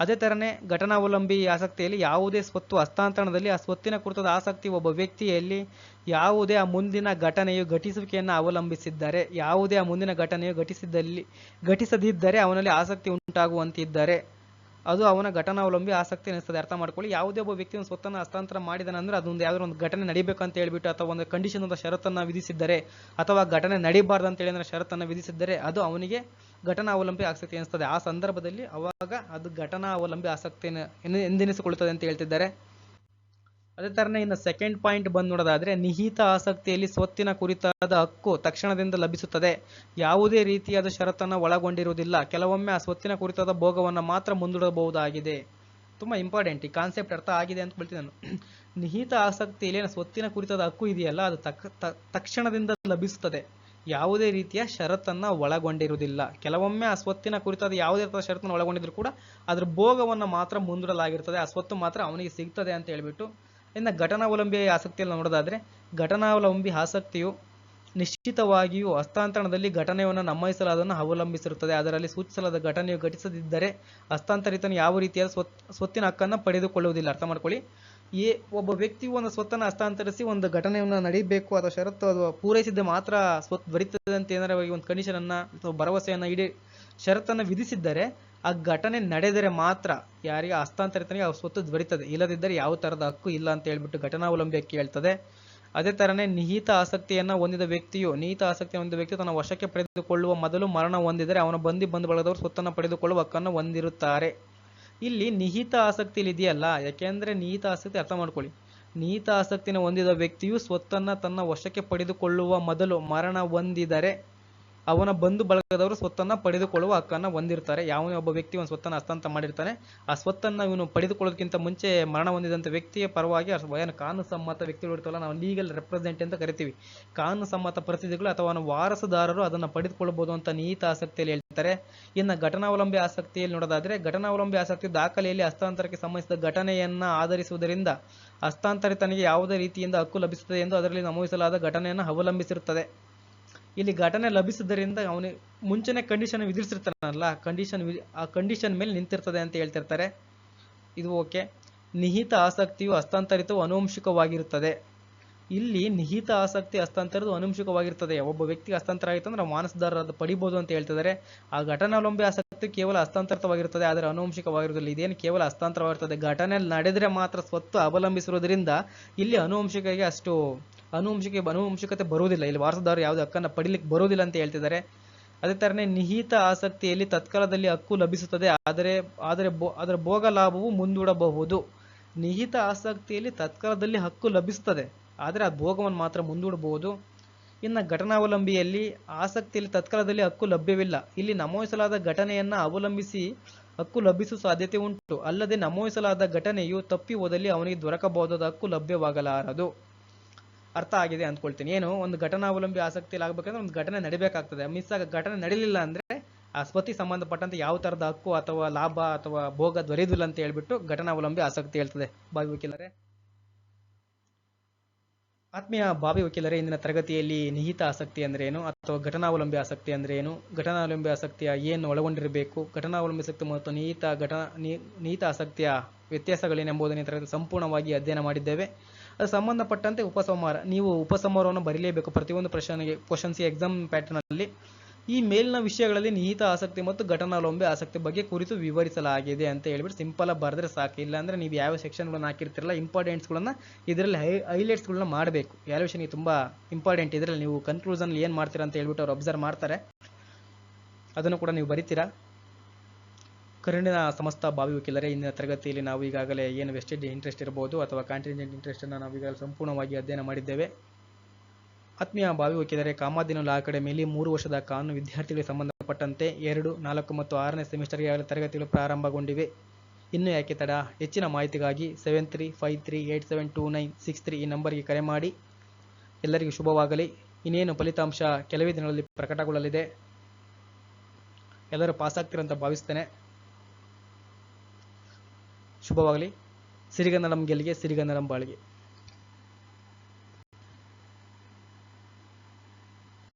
A: ಅದೇ ಥರನೇ ಘಟನಾವಲಂಬಿ ಆಸಕ್ತಿಯಲ್ಲಿ ಯಾವುದೇ ಸ್ವತ್ತು, ಹಸ್ತಾಂತರಣದಲ್ಲಿ ಆ ಸ್ವತ್ತಿನ ಕುರಿತಾದ ಆಸಕ್ತಿ ಒಬ್ಬ ವ್ಯಕ್ತಿಯಲ್ಲಿ ಯಾವುದೇ ಆ ಮುಂದಿನ ಘಟನೆಯು ಘಟಿಸುವಿಕೆಯನ್ನು ಅವಲಂಬಿಸಿದ್ದರೆ, ಯಾವುದೇ ಆ ಮುಂದಿನ ಘಟನೆಯು ಘಟಿಸಿದ್ದಲ್ಲಿ ಘಟಿಸದಿದ್ದರೆ ಅವನಲ್ಲಿ ಆಸಕ್ತಿ ಉಂಟಾಗುವಂತಿದ್ದರೆ, ಅದು ಅವನ ಘಟನಾವಲಂಬಿ ಆಸಕ್ತಿ ಅನಿಸ್ತದೆ ಅರ್ಥ ಮಾಡ್ಕೊಳ್ಳಿ, ಯಾವುದೇ ಒಬ್ಬ ವ್ಯಕ್ತಿ ಒಂದು ಸ್ವತ್ತನ್ನು ಹಸ್ತಾಂತರ ಮಾಡಿದನಂದ್ರೆ ಅದೊಂದು ಯಾವುದೋ ಒಂದು ಘಟನೆ ನಡಿಬೇಕಂತ ಹೇಳ್ಬಿಟ್ಟು ಅಥವಾ ಒಂದು ಕಂಡೀಷನ್ ಅಂತ ಷರತ್ತನ್ನು ವಿಧಿಸಿದ್ದರೆ ಅಥವಾ ಘಟನೆ ನಡಿಬಾರ್ದು ಅಂತ ಹೇಳಿದ್ರೆ ಷರತ್ತನ್ನು ವಿಧಿಸಿದ್ದರೆ ಅದು ಅವನಿಗೆ ಘಟನಾ ಅವಲಂಬಿ ಆಸಕ್ತಿ ಅನಿಸ್ತದೆ ಆ ಸಂದರ್ಭದಲ್ಲಿ ಅವಾಗ ಅದು ಘಟನಾ ಅವಲಂಬಿ ಆಸಕ್ತಿಯನ್ನು ಎಂದು- ಎಂದೆನಿಸಿಕೊಳ್ಳುತ್ತದೆ ಅಂತ ಹೇಳ್ತಿದ್ದಾರೆ. ಅದೇ ತರನೇ ಇನ್ನು ಸೆಕೆಂಡ್ ಪಾಯಿಂಟ್ ಬಂದು ನೋಡೋದಾದ್ರೆ, ನಿಹಿತ ಆಸಕ್ತಿಯಲ್ಲಿ ಸ್ವತ್ತಿನ ಕುರಿತಾದ ಹಕ್ಕು ತಕ್ಷಣದಿಂದ ಲಭಿಸುತ್ತದೆ. ಯಾವುದೇ ರೀತಿಯಾದ ಷರತ್ತನ್ನು ಒಳಗೊಂಡಿರುವುದಿಲ್ಲ. ಕೆಲವೊಮ್ಮೆ ಆ ಸ್ವತ್ತಿನ ಕುರಿತಾದ ಭೋಗವನ್ನು ಮಾತ್ರ ಮುಂದೂಡಬಹುದಾಗಿದೆ. ತುಂಬಾ ಇಂಪಾರ್ಟೆಂಟ್ ಈ ಕಾನ್ಸೆಪ್ಟ್ ಅರ್ಥ ಆಗಿದೆ ಅಂತ ಹೇಳ್ತೀನಿ ನಾನು. ನಿಹಿತ ಆಸಕ್ತಿಯಲ್ಲಿ ಸ್ವತ್ತಿನ ಕುರಿತಾದ ಹಕ್ಕು ಇದೆಯಲ್ಲ, ಅದು ತಕ್ಷಣದಿಂದ ಲಭಿಸುತ್ತದೆ. ಯಾವುದೇ ರೀತಿಯ ಷರತ್ತನ್ನು ಒಳಗೊಂಡಿರುವುದಿಲ್ಲ. ಕೆಲವೊಮ್ಮೆ ಆ ಸ್ವತ್ತಿನ ಕುರಿತಾದ ಯಾವುದೇ ರೀತಿಯ ಷರತ್ತನ್ನು ಒಳಗೊಂಡಿದ್ರು ಕೂಡ ಅದರ ಭೋಗವನ್ನು ಮಾತ್ರ ಮುಂದೂಡಲಾಗಿರ್ತದೆ. ಆ ಸ್ವತ್ತು ಮಾತ್ರ ಅವನಿಗೆ ಸಿಗ್ತದೆ ಅಂತ ಹೇಳ್ಬಿಟ್ಟು ಇನ್ನು ಘಟನಾವಲಂಬಿ ಆಸಕ್ತಿಯಲ್ಲಿ ನೋಡೋದಾದ್ರೆ ಘಟನಾವಲಂಬಿ ಆಸಕ್ತಿಯು ನಿಶ್ಚಿತವಾಗಿಯೂ ಹಸ್ತಾಂತರಣದಲ್ಲಿ ಘಟನೆಯನ್ನು ನಮಯಿಸಲಾದನ್ನು ಅವಲಂಬಿಸಿರುತ್ತದೆ. ಅದರಲ್ಲಿ ಸೂಚಿಸಲಾದ ಘಟನೆಯು ಘಟಿಸದಿದ್ದರೆ ಹಸ್ತಾಂತರಿತನು ಯಾವ ರೀತಿಯಾದ ಸ್ವತ್, ಸ್ವತ್ತಿನ ಹಕ್ಕನ್ನು ಪಡೆದುಕೊಳ್ಳುವುದಿಲ್ಲ. ಅರ್ಥ ಮಾಡ್ಕೊಳ್ಳಿ. ಈ ಒಬ್ಬ ವ್ಯಕ್ತಿಯು ಒಂದು ಸ್ವತ್ತನ್ನು ಹಸ್ತಾಂತರಿಸಿ ಒಂದು ಘಟನೆಯನ್ನು ನಡೀಬೇಕು, ಅಥವಾ ಷರತ್ತು ಅಥವಾ ಪೂರೈಸಿದ್ದೆ ಮಾತ್ರ ಸ್ವತ್ತು ದೊರೀತದೆ ಅಂತ ಏನಾರ ಒಂದು ಕಂಡೀಷನ್ ಅನ್ನ ಅಥವಾ ಭರವಸೆಯನ್ನ ಇಡಿ ಷರತ್ತನ್ನು ವಿಧಿಸಿದ್ದರೆ ಆ ಘಟನೆ ನಡೆದರೆ ಮಾತ್ರ ಯಾರಿಗೆ ಹಸ್ತಾಂತರಿತನಿಗೆ ಆ ಸ್ವತ್ತು ದೊರೀತದೆ. ಇಲ್ಲದಿದ್ದರೆ ಯಾವ ತರದ ಹಕ್ಕು ಇಲ್ಲ ಅಂತ ಹೇಳ್ಬಿಟ್ಟು ಘಟನಾವಲಂಬಿ ಕೇಳ್ತದೆ. ಅದೇ ತರನೇ ನಿಹಿತ ಆಸಕ್ತಿಯನ್ನ ಹೊಂದಿದ ವ್ಯಕ್ತಿಯು, ನಿಹಿತ ಆಸಕ್ತಿ ಹೊಂದಿದ ವ್ಯಕ್ತಿ ತನ್ನ ವಶಕ್ಕೆ ಪಡೆದುಕೊಳ್ಳುವ ಮೊದಲು ಮರಣ ಹೊಂದಿದರೆ ಅವನ ಬಂಧಿ ಬಂಧು ಬಳಗದವರು ಸ್ವತ್ತನ್ನು ಪಡೆದುಕೊಳ್ಳುವ ಹಕ್ಕನ್ನು ಹೊಂದಿರುತ್ತಾರೆ. ಇಲ್ಲಿ ನಿಹಿತ ಆಸಕ್ತಿ ಇದೆಯಲ್ಲ? ಯಾಕೆಂದ್ರೆ ನಿಹಿತ ಆಸಕ್ತಿ ಅರ್ಥ ಮಾಡ್ಕೊಳ್ಳಿ. ನಿಹಿತ ಆಸಕ್ತಿನ ಹೊಂದಿದ ವ್ಯಕ್ತಿಯು ಸ್ವತ್ತನ್ನ ತನ್ನ ವಶಕ್ಕೆ ಪಡೆದುಕೊಳ್ಳುವ ಮೊದಲು ಮರಣ ಹೊಂದಿದರೆ ಅವನ ಬಂಧು ಬಳಗದವರು ಸ್ವತ್ತನ್ನು ಪಡೆದುಕೊಳ್ಳುವ ಹಕ್ಕನ್ನ ಹೊಂದಿರ್ತಾರೆ. ಯಾವನೇ ಒಬ್ಬ ವ್ಯಕ್ತಿ ಒಂದು ಸ್ವತ್ತನ್ನು ಹಸ್ತಾಂತರ ಮಾಡಿರ್ತಾನೆ, ಆ ಸ್ವತ್ತನ್ನು ಇವನು ಪಡೆದುಕೊಳ್ಳೋದಕ್ಕಿಂತ ಮುಂಚೆ ಮರಣ ಹೊಂದಿದಂಥ ವ್ಯಕ್ತಿಯ ಪರವಾಗಿ ಏನು ಕಾನೂನು ಸಮ್ಮತ ವ್ಯಕ್ತಿಗಳು ಇರ್ತಾವಲ್ಲ ನಾವು ಲೀಗಲ್ ರೆಪ್ರೆಸೆಂಟ್ ಅಂತ ಕರಿತೀವಿ. ಕಾನೂನು ಸಮ್ಮತ ಪ್ರತಿನಿಧಿಗಳು ಅಥವಾ ವಾರಸುದಾರರು ಅದನ್ನ ಪಡೆದುಕೊಳ್ಳಬಹುದು ಅಂತ ನೀತ ಆಸಕ್ತಿಯಲ್ಲಿ ಹೇಳ್ತಾರೆ. ಇನ್ನು ಘಟನಾವಲಂಬಿ ಆಸಕ್ತಿಯಲ್ಲಿ ನೋಡೋದಾದ್ರೆ, ಘಟನಾವಲಂಬಿ ಆಸಕ್ತಿ ದಾಖಲೆಯಲ್ಲಿ ಹಸ್ತಾಂತರಕ್ಕೆ ಸಂಬಂಧಿಸಿದ ಘಟನೆಯನ್ನ ಆಧರಿಸುವುದರಿಂದ ಹಸ್ತಾಂತರಿತನಿಗೆ ಯಾವುದೇ ರೀತಿಯಿಂದ ಹಕ್ಕು ಲಭಿಸುತ್ತದೆ ಎಂದು ಅದರಲ್ಲಿ ನಮೂದಿಸಲಾದ ಘಟನೆಯನ್ನು ಅವಲಂಬಿಸಿರುತ್ತದೆ. ಇಲ್ಲಿ ಘಟನೆ ಲಭಿಸಿದ್ದರಿಂದ ಅವನಿಗೆ ಮುಂಚೆನೆ ಕಂಡೀಷನ್ ವಿಧಿಸಿರ್ತಾನಲ್ಲ ಕಂಡೀಷನ್ ಆ ಕಂಡೀಷನ್ ಮೇಲೆ ನಿಂತಿರ್ತದೆ ಅಂತ ಹೇಳ್ತಿರ್ತಾರೆ. ಇದು ಓಕೆ. ನಿಹಿತ ಆಸಕ್ತಿಯು ಹಸ್ತಾಂತರಿತವು ಅನುವಂಶಿಕವಾಗಿರುತ್ತದೆ ಇಲ್ಲಿ ನಿಹಿತ ಆಸಕ್ತಿ ಹಸ್ತಾಂತರದು ಅನುವಂಶಿಕವಾಗಿರ್ತದೆ ಒಬ್ಬ ವ್ಯಕ್ತಿಗೆ ಹಸ್ತಾಂತರ ಆಯಿತು ಅಂದ್ರೆ ಮಾನಸದಾರ ಅದು ಪಡಿಬೋದು ಅಂತ ಹೇಳ್ತಿದ್ದಾರೆ. ಆ ಘಟನಾವಲಂಬಿ ಆಸಕ್ತಿ ಕೇವಲ ಹಸ್ತಾಂತರಿತವಾಗಿರುತ್ತದೆ, ಆದರೆ ಅನುವಂಶಿಕವಾಗಿರುವುದಿಲ್ಲ ಇದೇನು ಕೇವಲ ಹಸ್ತಾಂತರವಾಗಿರ್ತದೆ. ಘಟನೆ ನಡೆದರೆ ಮಾತ್ರ ಸ್ವತ್ತು ಅವಲಂಬಿಸಿರುವುದರಿಂದ ಇಲ್ಲಿ ಅನುವಂಶಿಕರಿಗೆ ಅಷ್ಟು ಅನುವಂಶಿಕೆ ಅನುವಂಶಿಕತೆ ಬರುವುದಿಲ್ಲ ಇಲ್ಲಿ ವಾರಸದಾರರು ಯಾವುದೇ ಹಕ್ಕನ್ನು ಪಡಿಲಿಕ್ಕೆ ಬರುವುದಿಲ್ಲ ಅಂತ ಹೇಳ್ತಿದ್ದಾರೆ. ಅದೇ ತರನೇ ನಿಹಿತ ಆಸಕ್ತಿಯಲ್ಲಿ ತತ್ಕಾಲದಲ್ಲಿ ಹಕ್ಕು ಲಭಿಸುತ್ತದೆ. ಆದರೆ ಆದರೆ ಅದರ ಭೋಗ ಲಾಭವು ಮುಂದೂಡಬಹುದು. ನಿಹಿತ ಆಸಕ್ತಿಯಲ್ಲಿ ತತ್ಕಾಲದಲ್ಲಿ ಹಕ್ಕು ಲಭಿಸುತ್ತದೆ. ಆದರೆ ಆ ಭೋಗವನ್ನು ಮಾತ್ರ ಮುಂದೂಡಬಹುದು. ಇನ್ನು ಘಟನಾವಲಂಬಿಯಲ್ಲಿ ಆಸಕ್ತಿಯಲ್ಲಿ ತತ್ಕಾಲದಲ್ಲಿ ಹಕ್ಕು ಲಭ್ಯವಿಲ್ಲ. ಇಲ್ಲಿ ನಮೂದಿಸಲಾದ ಘಟನೆಯನ್ನು ಅವಲಂಬಿಸಿ ಹಕ್ಕು ಲಭಿಸುವ ಸಾಧ್ಯತೆ ಉಂಟು. ಅಲ್ಲದೆ ನಮೂದಿಸಲಾದ ಘಟನೆಯು ತಪ್ಪಿ ಹೋದಲ್ಲಿ ಅವನಿಗೆ ದೊರಕಬಹುದಾದ ಹಕ್ಕು ಲಭ್ಯವಾಗಲಾರದು. ಅರ್ಥ ಆಗಿದೆ ಅಂದ್ಕೊಳ್ತೀನಿ. ಏನು, ಒಂದು ಘಟನಾವಲಂಬಿ ಆಸಕ್ತಿಯಲ್ಲಿ ಆಗ್ಬೇಕಂದ್ರೆ ಒಂದು ಘಟನೆ ನಡಿಬೇಕಾಗ್ತದೆ. ಮಿಸ್ ಆಗ ಘಟನೆ ನಡಿಲಿಲ್ಲ ಅಂದ್ರೆ ಆ ಸ್ವತ್ತಿಗೆ ಸಂಬಂಧಪಟ್ಟಂತೆ ಯಾವ ತರದ ಹಕ್ಕು ಅಥವಾ ಲಾಭ ಅಥವಾ ಭೋಗ ದೊರೆಯುವುದಿಲ್ಲ ಅಂತ ಹೇಳ್ಬಿಟ್ಟು ಘಟನಾವಲಂಬಿ ಆಸಕ್ತಿ ಹೇಳ್ತದೆ. ಬಾವಿ ವಕೀಲರೇ. ಆತ್ಮೀಯ ಬಾವಿ ವಕೀಲರೇ, ಇಂದಿನ ತರಗತಿಯಲ್ಲಿ ನಿಹಿತ ಆಸಕ್ತಿ ಅಂದ್ರೆ ಏನು ಅಥವಾ ಘಟನಾವಲಂಬಿ ಆಸಕ್ತಿ ಅಂದ್ರೆ ಏನು? ಘಟನಾವಲಂಬಿ ಆಸಕ್ತಿಯ ಏನು ಒಳಗೊಂಡಿರಬೇಕು? ಘಟನಾವಲಂಬಿ ಆಸಕ್ತಿ ಮತ್ತು ನಿಹಿತ ಘಟನಾ ನಿಹಿತ ಆಸಕ್ತಿಯ ವ್ಯತ್ಯಾಸಗಳೇನೆಂಬುದನ್ನು ತರಗತಿ ಸಂಪೂರ್ಣವಾಗಿ ಅಧ್ಯಯನ ಮಾಡಿದ್ದೇವೆ. ಸಂಬಂಧಪಟ್ಟಂತೆ ಉಪಸಂಹಾರ. ನೀವು ಉಪಸಂಹಾರವನ್ನು ಬರೀಲೇಬೇಕು. ಪ್ರತಿಯೊಂದು ಪ್ರಶ್ನೆಗೆ ಕ್ವಶನ್ಸ್ ಎಕ್ಸಾಮ್ ಪ್ಯಾಟರ್ನ್ ಅಲ್ಲಿ ಈ ಮೇಲಿನ ವಿಷಯಗಳಲ್ಲಿ ನಿಹಿತ ಆಸಕ್ತಿ ಮತ್ತು ಘಟನಾಲೋಂಬೆ ಆಸಕ್ತಿ ಬಗ್ಗೆ ಕುರಿತು ವಿವರಿಸಲಾಗಿದೆ ಅಂತ ಹೇಳ್ಬಿಟ್ಟು ಸಿಂಪಲ್ ಆಗಿ ಬರೆದ್ರೆ ಸಾಕು. ಇಲ್ಲ ಅಂದ್ರೆ ನೀವು ಯಾವ ಸೆಕ್ಷನ್ಗಳನ್ನ ಹಾಕಿರ್ತಿರಲ್ಲ ಇಂಪಾರ್ಟೆಂಟ್ಸ್ಗಳನ್ನ ಇದರಲ್ಲಿ ಹೈ ಹೈಲೈಟ್ಸ್ಗಳನ್ನ ಮಾಡಬೇಕು. ವ್ಯಾಲ್ಯೂಷನ್ ತುಂಬಾ ಇಂಪಾರ್ಟೆಂಟ್ ಇದರಲ್ಲಿ ನೀವು ಕನ್ಕ್ಲೂಷನ್ ಏನು ಮಾಡ್ತೀರಾ ಅಂತ ಹೇಳ್ಬಿಟ್ಟು ಅವ್ರು ಅಬ್ಸರ್ವ್ ಮಾಡ್ತಾರೆ. ಅದನ್ನು ಕೂಡ ನೀವು ಬರಿತೀರಾ? ಕರುಣಿನ ಸಮಸ್ತ ಬಾವಿ ವಕೀಲರೇ, ಇಂದಿನ ತರಗತಿಯಲ್ಲಿ ನಾವು ಈಗಾಗಲೇ ಏನು ವೆಸ್ಟೆಡ್ ಇಂಟ್ರೆಸ್ಟ್ ಇರಬಹುದು ಅಥವಾ ಕಾಂಟಿನೆಂಟ್ ಇಂಟ್ರೆಸ್ಟನ್ನು ನಾವು ಈಗಾಗಲೇ ಸಂಪೂರ್ಣವಾಗಿ ಅಧ್ಯಯನ ಮಾಡಿದ್ದೇವೆ. ಆತ್ಮೀಯ ಬಾವಿ ವಕೀಲರೇ, ಕಾಮಾದಿನ ಲಾ ಅಕಾಡೆಮಿಯಲ್ಲಿ ಮೂರು ವರ್ಷದ ಕಾನೂನು ವಿದ್ಯಾರ್ಥಿಗಳಿಗೆ ಸಂಬಂಧಪಟ್ಟಂತೆ ಎರಡು, ನಾಲ್ಕು ಮತ್ತು ಆರನೇ ಸೆಮಿಸ್ಟರ್ ಈಗಾಗಲೇ ತರಗತಿಗಳು ಪ್ರಾರಂಭಗೊಂಡಿವೆ. ಇನ್ನೂ ಯಾಕೆ ತಡ? ಹೆಚ್ಚಿನ ಮಾಹಿತಿಗಾಗಿ seven three five three eight seven two nine six three ಈ ನಂಬರ್ಗೆ ಕರೆ ಮಾಡಿ. ಎಲ್ಲರಿಗೂ ಶುಭವಾಗಲಿ. ಇನ್ನೇನು ಫಲಿತಾಂಶ ಕೆಲವೇ ದಿನಗಳಲ್ಲಿ ಪ್ರಕಟಗೊಳ್ಳಲಿದೆ. ಎಲ್ಲರೂ ಪಾಸ್ ಆಗ್ತೀರಂತ ಭಾವಿಸ್ತೇನೆ. ಶುಭವಾಗಲಿ. ಸಿರಿಗನ್ನಡಂ ಗೆಲ್ಲಿಗೆ ಸಿರಿಗನ್ನಡಂ ಬಾಳಿಗೆ.